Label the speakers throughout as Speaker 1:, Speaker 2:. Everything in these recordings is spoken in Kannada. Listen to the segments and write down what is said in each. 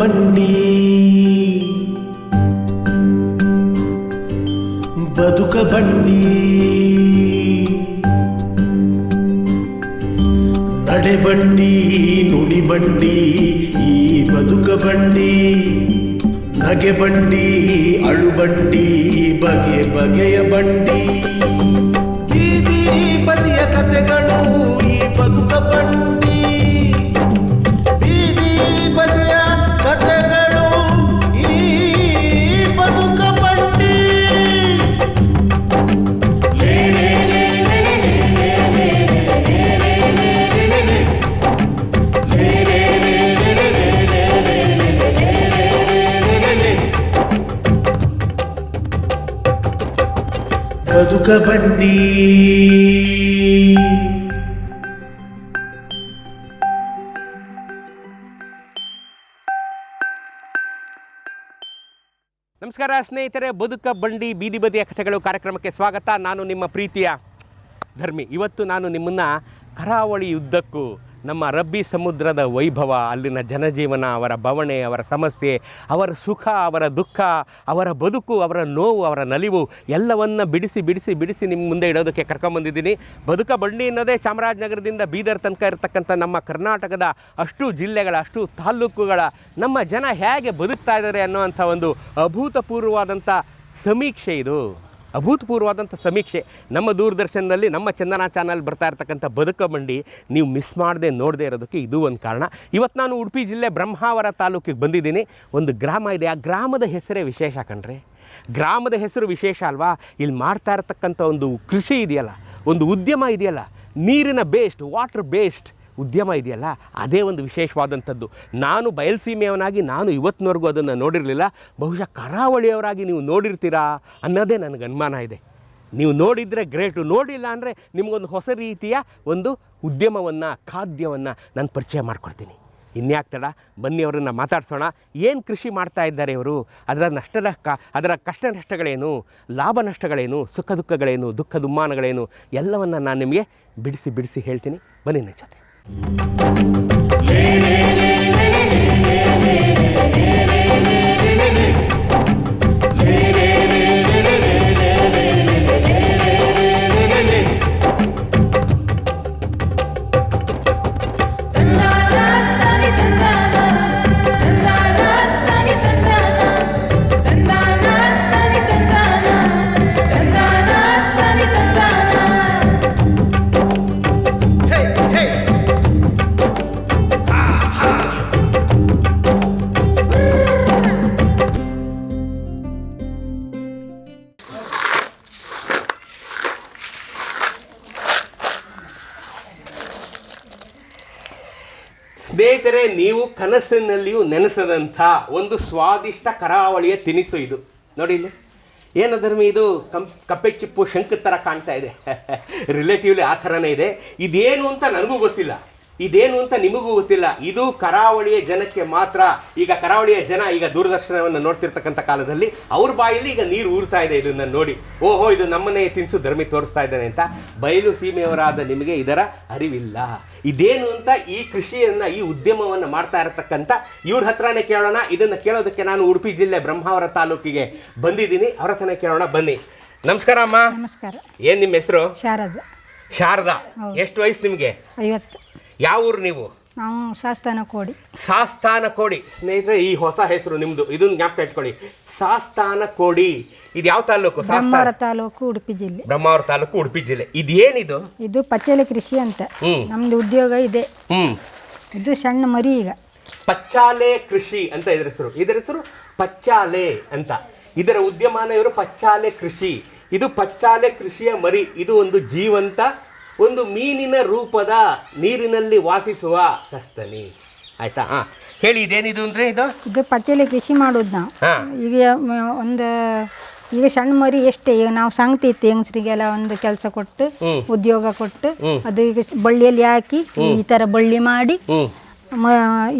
Speaker 1: ಬಂಡಿ. ಬದುಕ ಬಂಡಿ. ನಡೆ ಬಂಡಿ, ನುಡಿ ಬಂಡಿ, ಈ ಬದುಕ ಬಂಡಿ. ನಗೆ ಬಂಡಿ, ಅಳು ಬಂಡಿ, ಬಗೆ ಬಗೆಯ ಬಂಡಿ. ಬಂಡಿ
Speaker 2: ನಮಸ್ಕಾರ, ಸ್ನೇಹಿತರೆ. ಬದುಕ, ಬಂಡಿ, ಬೀದಿ ಬದಿಯ ಕಥೆಗಳು ಕಾರ್ಯಕ್ರಮಕ್ಕೆ ಸ್ವಾಗತ. ನಾನು ನಿಮ್ಮ ಪ್ರೀತಿಯ ಧರ್ಮಿ. ಇವತ್ತು ನಾನು ನಿಮ್ಮನ್ನು ಕರಾವಳಿ ಉದ್ದಕ್ಕೂ ನಮ್ಮ ರಬ್ಬಿ ಸಮುದ್ರದ ವೈಭವ, ಅಲ್ಲಿನ ಜನಜೀವನ, ಅವರ ಬವಣೆ, ಅವರ ಸಮಸ್ಯೆ, ಅವರ ಸುಖ, ಅವರ ದುಃಖ, ಅವರ ಬದುಕು, ಅವರ ನೋವು, ಅವರ ನಲಿವು, ಎಲ್ಲವನ್ನು ಬಿಡಿಸಿ ಬಿಡಿಸಿ ಬಿಡಿಸಿ ನಿಮ್ಮ ಮುಂದೆ ಇಡೋದಕ್ಕೆ ಕರ್ಕೊಂಬಂದಿದ್ದೀನಿ ಬದುಕ ಬಂಡಿ ಅನ್ನೋದೇ ಚಾಮರಾಜನಗರದಿಂದ ಬೀದರ್ ತನಕ ಇರತಕ್ಕಂಥ ನಮ್ಮ ಕರ್ನಾಟಕದ ಅಷ್ಟು ಜಿಲ್ಲೆಗಳ, ಅಷ್ಟು ತಾಲ್ಲೂಕುಗಳ ನಮ್ಮ ಜನ ಹೇಗೆ ಬದುಕ್ತಾ ಇದ್ದಾರೆ ಅನ್ನೋವಂಥ ಒಂದು ಅಭೂತಪೂರ್ವವಾದಂಥ ಸಮೀಕ್ಷೆ ಇದು. ಅಭೂತಪೂರ್ವವಾದಂಥ ಸಮೀಕ್ಷೆ. ನಮ್ಮ ದೂರದರ್ಶನದಲ್ಲಿ, ನಮ್ಮ ಚಂದನ ಚಾನಲ್ ಬರ್ತಾ ಇರ್ತಕ್ಕಂಥ ಬದುಕ ಬಂಡಿ ನೀವು ಮಿಸ್ ಮಾಡದೆ ನೋಡದೆ ಇರೋದಕ್ಕೆ ಇದು ಒಂದು ಕಾರಣ. ಇವತ್ತು ನಾನು ಉಡುಪಿ ಜಿಲ್ಲೆ ಬ್ರಹ್ಮಾವರ ತಾಲೂಕಿಗೆ ಬಂದಿದ್ದೀನಿ. ಒಂದು ಗ್ರಾಮ ಇದೆ. ಆ ಗ್ರಾಮದ ಹೆಸರೇ ವಿಶೇಷ ಕಣ್ರಿ. ಗ್ರಾಮದ ಹೆಸರು ವಿಶೇಷ ಅಲ್ವಾ? ಇಲ್ಲಿ ಮಾಡ್ತಾ ಇರತಕ್ಕಂಥ ಒಂದು ಕೃಷಿ ಇದೆಯಲ್ಲ, ಒಂದು ಉದ್ಯಮ ಇದೆಯಲ್ಲ, ನೀರಿನ ಬೇಸ್ಡ್ ವಾಟರ್ ಬೇಸ್ಡ್ ಉದ್ಯಮ ಇದೆಯಲ್ಲ, ಅದೇ ಒಂದು ವಿಶೇಷವಾದಂಥದ್ದು. ನಾನು ಬಯಲ್ಸೀಮೆಯವನಾಗಿ ನಾನು ಇವತ್ತಿನವರೆಗೂ ಅದನ್ನು ನೋಡಿರಲಿಲ್ಲ. ಬಹುಶಃ ಕರಾವಳಿಯವರಾಗಿ ನೀವು ನೋಡಿರ್ತೀರಾ ಅನ್ನೋದೇ ನನಗೆ ಅನುಮಾನ ಇದೆ. ನೀವು ನೋಡಿದರೆ ಗ್ರೇಟು ನೋಡಿಲ್ಲ ಅಂದರೆ ನಿಮಗೊಂದು ಹೊಸ ರೀತಿಯ ಒಂದು ಉದ್ಯಮವನ್ನು, ಖಾದ್ಯವನ್ನು ನಾನು ಪರಿಚಯ ಮಾಡಿಕೊಡ್ತೀನಿ. ಇನ್ಯಾಕೆ ತಡ ಬನ್ನಿ ಅವರನ್ನು ಮಾತಾಡ್ಸೋಣ. ಏನು ಕೃಷಿ ಮಾಡ್ತಾ ಇದ್ದಾರೆ ಇವರು? ಅದರ ನಷ್ಟದ ಕ ಅದರ ಕಷ್ಟ ನಷ್ಟಗಳೇನು? ಲಾಭ ನಷ್ಟಗಳೇನು? ಸುಖ ದುಃಖಗಳೇನು? ದುಃಖ ದುಮ್ಮಾನಗಳೇನು? ಎಲ್ಲವನ್ನು ನಾನು ನಿಮಗೆ ಬಿಡಿಸಿ ಬಿಡಿಸಿ ಹೇಳ್ತೀನಿ. ಬನ್ನಿ ನನ್ನ ಜೊತೆ. ಸ್ನೇಹಿತರೆ ನೀವು ಕನಸಿನಲ್ಲಿಯೂ ನೆನೆಸದಂಥ ಒಂದು ಸ್ವಾದಿಷ್ಟ ಕರಾವಳಿಯ ತಿನಿಸು ಇದು. ನೋಡಿ ಇಲ್ಲಿ. ಏನು ಧರ್ಮಿ ಇದು? ಕಂ, ಕಪ್ಪೆ ಚಿಪ್ಪು ಶಂಕು ಥರ ಕಾಣ್ತಾ ಇದೆ. ರಿಲೇಟಿವ್ಲಿ ಆ ಥರನೇ ಇದೆ. ಇದೇನು ಅಂತ ನನಗೂ ಗೊತ್ತಿಲ್ಲ. ಇದೇನು ಅಂತ ನಿಮಗೂ ಗೊತ್ತಿಲ್ಲ. ಇದು ಕರಾವಳಿಯ ಜನಕ್ಕೆ ಮಾತ್ರ ಈಗ ಕರಾವಳಿಯ ಜನ ಈಗ ದೂರದರ್ಶನವನ್ನು ನೋಡ್ತಿರ್ತಕ್ಕಂಥ ಕಾಲದಲ್ಲಿ ಅವ್ರ ಬಾಯಲ್ಲಿ ಈಗ ನೀರು ಊರ್ತಾ ಇದೆ ಇದನ್ನು ನೋಡಿ. ಓಹೋ ಇದು ನಮ್ಮನ್ನೇ ತಿನಿಸು ಧರ್ಮಿ ತೋರಿಸ್ತಾ ಇದ್ದಾನೆ ಅಂತ ಬಯಲು ಸೀಮೆಯವರಾದ ನಿಮಗೆ ಇದರ ಅರಿವಿಲ್ಲ. ಇದೇನು ಅಂತ ಈ ಕೃಷಿಯನ್ನ ಈ ಉದ್ಯಮವನ್ನು ಮಾಡ್ತಾ ಇರತಕ್ಕಂಥ ಇವ್ರ ಹತ್ರನೇ ಕೇಳೋಣ. ಇದನ್ನು ಕೇಳೋದಕ್ಕೆ ನಾನು ಉಡುಪಿ ಜಿಲ್ಲೆ ಬ್ರಹ್ಮಾವರ ತಾಲೂಕಿಗೆ ಬಂದಿದ್ದೀನಿ. ಅವ್ರ ಹತ್ರನೇ ಕೇಳೋಣ ಬನ್ನಿ. ನಮಸ್ಕಾರ ಅಮ್ಮ.
Speaker 3: ನಮಸ್ಕಾರ.
Speaker 2: ಏನು ನಿಮ್ಮ ಹೆಸರು?
Speaker 3: ಶಾರದಾ.
Speaker 2: ಶಾರದಾ. ಎಷ್ಟು ವಯಸ್ಸು ನಿಮಗೆ?
Speaker 3: ಐವತ್ತು.
Speaker 2: ಯಾವ ಊರು ನೀವು?
Speaker 3: ನಾವು ಶಾಸ್ತಾನ ಕೋಡಿ.
Speaker 2: ಸಾಸ್ತಾನ ಕೋಡಿ. ಸ್ನೇಹಿತರೆ ಈ ಹೊಸ ಹೆಸರು ನಿಮ್ದು. ಇದನ್ನ ಜ್ಞಾಪಕ ಇಟ್ಕೊಳ್ಳಿ. ಸಾಸ್ತಾನ ಕೋಡಿ. ಇದು ಯಾವ ತಾಲೂಕು? ಸಾಸ್ತಾನ
Speaker 3: ಬ್ರಹ್ಮಾವರ ತಾಲೂಕು ಉಡುಪಿ ಜಿಲ್ಲೆ.
Speaker 2: ಬ್ರಹ್ಮಾವರ ತಾಲೂಕು ಉಡುಪಿ ಜಿಲ್ಲೆ. ಇದೇನಿದು?
Speaker 3: ಇದು ಪಚ್ಚಲೆ ಕೃಷಿ ಅಂತ.
Speaker 2: ಹ್ಮ್.
Speaker 3: ನಮ್ದು ಉದ್ಯೋಗ ಇದೆ.
Speaker 2: ಹ್ಮ್.
Speaker 3: ಇದು ಸಣ್ಣ ಮರಿ ಈಗ.
Speaker 2: ಪಚ್ಚಾಲೆ ಕೃಷಿ ಅಂತ ಇದರ ಹೆಸರು. ಇದರ ಹೆಸರು ಪಚ್ಚಾಲೆ ಅಂತ. ಇದರ ಉದ್ಯಮಾನ ಇವರು ಪಚ್ಚಾಲೆ ಕೃಷಿ. ಇದು ಪಚ್ಚಾಲೆ ಕೃಷಿಯ ಮರಿ. ಇದು ಒಂದು ಜೀವಂತ ಒಂದು ಮೀನಿನ ರೂಪದ ನೀರಿನಲ್ಲಿ ವಾಸಿಸುವ ಸಸ್ತನಿ. ಆಯ್ತಾ? ಹಾ ಹೇಳಿ ಇದೇನಿದು ಅಂದ್ರೆ ಇದು?
Speaker 3: ಇದು ಪಚ್ಚಲೆ ಕೃಷಿ ಮಾಡೋದು ನಾವು ಈಗ ಒಂದು ಈಗ ಸಣ್ಣ ಮರಿ ಎಷ್ಟೇ ಈಗ ನಾವು ಸಂಗತಿ ಹೆಂಗಸರಿಗೆಲ್ಲ ಒಂದು ಕೆಲಸ ಕೊಟ್ಟು ಉದ್ಯೋಗ ಕೊಟ್ಟು ಅದು ಈಗ ಬಳ್ಳಿಯಲ್ಲಿ ಹಾಕಿ ಈ ಥರ ಬಳ್ಳಿ ಮಾಡಿ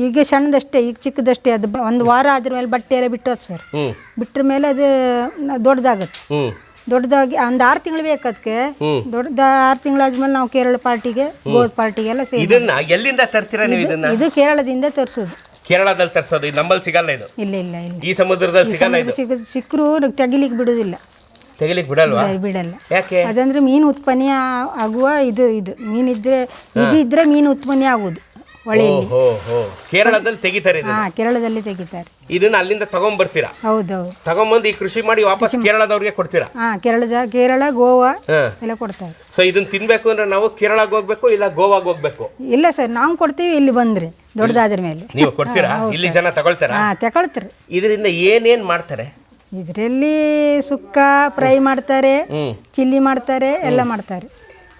Speaker 3: ಈಗ ಸಣ್ಣದಷ್ಟೇ ಈಗ ಚಿಕ್ಕದಷ್ಟೇ ಅದು ಒಂದು ವಾರ ಆದ್ರ ಮೇಲೆ ಬಟ್ಟೆ ಎಲ್ಲ ಬಿಟ್ಟೋದು ಸರ್. ಬಿಟ್ಟ ಮೇಲೆ ಅದು ದೊಡ್ಡದಾಗತ್ತೆ. ದೊಡ್ಡದಾಗಿ ಒಂದು ಆರು ತಿಂಗಳು ಬೇಕು ಅದಕ್ಕೆ ಆರ್ ಆರು ತಿಂಗಳಾದ್ಮೇಲೆ ನಾವು ಕೇರಳ ಪಾರ್ಟಿಗೆ ಗೋದ್ ಪಾರ್ಟಿಗೆಲ್ಲ ಸೇರಿ
Speaker 2: ಇದನ್ನ ಎಲ್ಲಿಂದ ತರ್ತೀರಾ ನೀವು ಇದನ್ನ?
Speaker 3: ಇದು ಕೇರಳದಿಂದ ತರಿಸೋದು.
Speaker 2: ಕೇರಳದಲ್ಲಿ ತರಿಸೋದು ಇದು ನಮ್ಮಲ್ಲಿ ಸಿಗಲ್ಲ ಇದು?
Speaker 3: ಇಲ್ಲ ಇಲ್ಲ ಇಲ್ಲ.
Speaker 2: ಈ ಸಮುದ್ರದಲ್ಲಿ ಸಿಗಲ್ಲ ಇದು?
Speaker 3: ಸಿಗ ಸಿಕ್ಕರು ತೆಗಿಲಿಕ್ಕೆ ಬಿಡುದಿಲ್ಲ.
Speaker 2: ತೆಗಿಲಿಕ್ಕೆ ಬಿಡಲ್ವಾ?
Speaker 3: ಬಿಡಲ್ಲ.
Speaker 2: ಯಾಕೆ?
Speaker 3: ಅದಂದ್ರೆ ಮೀನು ಉತ್ಪನ್ನ ಆಗುವ ಇದು ಇದು. ಮೀನಿದ್ರೆ ಇದು ಇದ್ರೆ ಮೀನು ಉತ್ಪನ್ನ ಆಗುದು ಹೊಳೆಯಲ್ಲಿ
Speaker 2: ಕೇರಳದಲ್ಲಿ ತೆಗಿತಾರೆ
Speaker 3: ಹಾ ಕೇರಳದಲ್ಲಿ ತೆಗಿತಾರೆ.
Speaker 2: ಇದನ್ನ ಅಲ್ಲಿಂದ ತಗೊಂಡ್ಬರ್ತೀರಾ
Speaker 3: ಹೌದೌದು.
Speaker 2: ತಗೊಂಬಂದು ಈ ಕೃಷಿ ಮಾಡಿ ವಾಪಸ್ ಕೇರಳದವ್ರಿಗೆ ಕೊಡ್ತೀರಾ?
Speaker 3: ಹಾ ಕೇರಳದ ಕೇರಳ ಗೋವಾ ಎಲ್ಲ ಕೊಡ್ತಾರೆ.
Speaker 2: ಸೊ ಇದನ್ನ ತಿನ್ಬೇಕು ಅಂದ್ರೆ ನಾವು ಕೇರಳಕ್ಕೆ ಹೋಗ್ಬೇಕು ಇಲ್ಲ ಗೋವಾಗೆ ಹೋಗ್ಬೇಕು?
Speaker 3: ಇಲ್ಲ ಸರ್ ನಾವು ಕೊಡ್ತೀವಿ ಇಲ್ಲಿ ಬಂದ್ರೆ ದೊಡ್ಡದಾದ್ರ ಮೇಲೆ.
Speaker 2: ನೀವು ಕೊಡ್ತೀರಾ? ಇಲ್ಲಿ ಜನ ತಗೊಳ್ತಾರ?
Speaker 3: ಹಾ ತಗೊಳ್ತಾರೆ.
Speaker 2: ಇದರಿಂದ ಏನೇನ್ ಮಾಡ್ತಾರೆ?
Speaker 3: ಇದರಲ್ಲಿ ಸುಕ್ಕ ಫ್ರೈ ಮಾಡ್ತಾರೆ ಚಿಲ್ಲಿ ಮಾಡ್ತಾರೆ ಎಲ್ಲ ಮಾಡ್ತಾರೆ.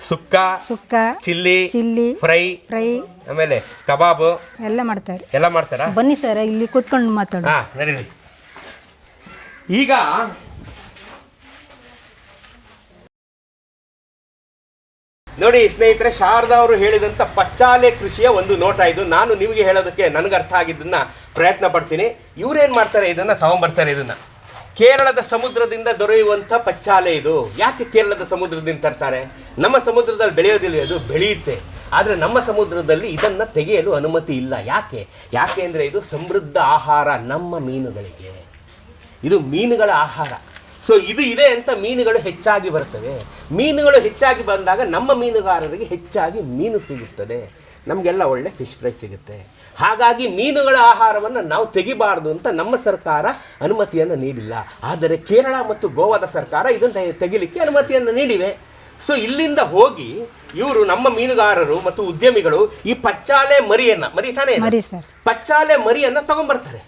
Speaker 2: Sukka
Speaker 3: sukka
Speaker 2: chilli
Speaker 3: chilli
Speaker 2: fry
Speaker 3: fry.
Speaker 2: ಆಮೇಲೆ ಕಬಾಬ್.
Speaker 3: ಎಲ್ಲ ಮಾಡ್ತಾರೆ.
Speaker 2: ಎಲ್ಲ ಮಾಡ್ತಾರಾ?
Speaker 3: ಬನ್ನಿ ಸರ್ ಇಲ್ಲಿ ಕೂತ್ಕೊಂಡು ಮಾತಾಡೋಣ.
Speaker 2: ಹಾ ನಡೀರಿ. ಈಗ ನೋಡಿ ಸ್ನೇಹಿತರೆ ಶಾರದಾ ಅವರು ಹೇಳಿದಂಥ ಪಚ್ಚಾಲೆ ಕೃಷಿಯ ಒಂದು ನೋಟ ಇದು. ನಾನು ನಿಮಗೆ ಹೇಳೋದಕ್ಕೆ ನನಗೆ ಅರ್ಥ ಆಗಿದ್ದನ್ನ ಪ್ರಯತ್ನ ಪಡ್ತೀನಿ. ಇವ್ರೇನ್ ಮಾಡ್ತಾರೆ ಇದನ್ನ? ತಗೊಂಬರ್ತಾರೆ ಇದನ್ನ. ಕೇರಳದ ಸಮುದ್ರದಿಂದ ದೊರೆಯುವಂಥ ಪಚ್ಚಾಲೆ ಇದು. ಯಾಕೆ ಕೇರಳದ ಸಮುದ್ರದಿಂದ ತರ್ತಾರೆ? ನಮ್ಮ ಸಮುದ್ರದಲ್ಲಿ ಬೆಳೆಯೋದಿಲ್ಲ, ಅದು ಬೆಳೆಯುತ್ತೆ. ಆದರೆ ನಮ್ಮ ಸಮುದ್ರದಲ್ಲಿ ಇದನ್ನು ತೆಗೆಯಲು ಅನುಮತಿ ಇಲ್ಲ. ಯಾಕೆ? ಯಾಕೆ ಅಂದರೆ ಇದು ಸಮೃದ್ಧ ಆಹಾರ ನಮ್ಮ ಮೀನುಗಳಿಗೆ. ಇದು ಮೀನುಗಳ ಆಹಾರ. ಸೊ ಇದು ಇದೆ ಅಂತ ಮೀನುಗಳು ಹೆಚ್ಚಾಗಿ ಬರ್ತವೆ. ಮೀನುಗಳು ಹೆಚ್ಚಾಗಿ ಬಂದಾಗ ನಮ್ಮ ಮೀನುಗಾರರಿಗೆ ಹೆಚ್ಚಾಗಿ ಮೀನು ಸಿಗುತ್ತದೆ. ನಮಗೆಲ್ಲ ಒಳ್ಳೆ ಫಿಶ್ ಫ್ರೈ ಸಿಗುತ್ತೆ. ಹಾಗಾಗಿ ಮೀನುಗಳ ಆಹಾರವನ್ನು ನಾವು ತೆಗಿಬಾರ್ದು ಅಂತ ನಮ್ಮ ಸರ್ಕಾರ ಅನುಮತಿಯನ್ನು ನೀಡಿಲ್ಲ. ಆದರೆ ಕೇರಳ ಮತ್ತು ಗೋವಾದ ಸರ್ಕಾರ ಇದನ್ನು ತೆಗೆ- ತೆಗಿಲಿಕ್ಕೆ ಅನುಮತಿಯನ್ನು ನೀಡಿವೆ. ಸೊ ಇಲ್ಲಿಂದ ಹೋಗಿ ಇವರು ನಮ್ಮ ಮೀನುಗಾರರು ಮತ್ತು ಉದ್ಯಮಿಗಳು ಈ ಪಚ್ಚಾಲೆ ಮರಿಯನ್ನ ಮರಿ ತಾನೇ ಪಚ್ಚಾಲೆ ಮರಿಯನ್ನ ತಗೊಂಡ್ಬರ್ತಾರೆ.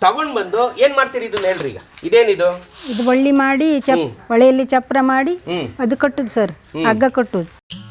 Speaker 2: ತಗೊಂಡ್ ಬಂದು ಏನ್ ಮಾಡ್ತೀರಿ ಇದನ್ನ ಹೇಳ್ರಿ ಈಗ? ಇದೇನಿದು?
Speaker 3: ಇದು ಬಳ್ಳಿ ಮಾಡಿ ಚಪ್ ಹೊಳೆಯಲ್ಲಿ ಚಪ್ರ ಮಾಡಿ. ಅದು ಕಟ್ಟುದು ಸರ್. ಹಗ್ಗ ಕಟ್ಟುದು.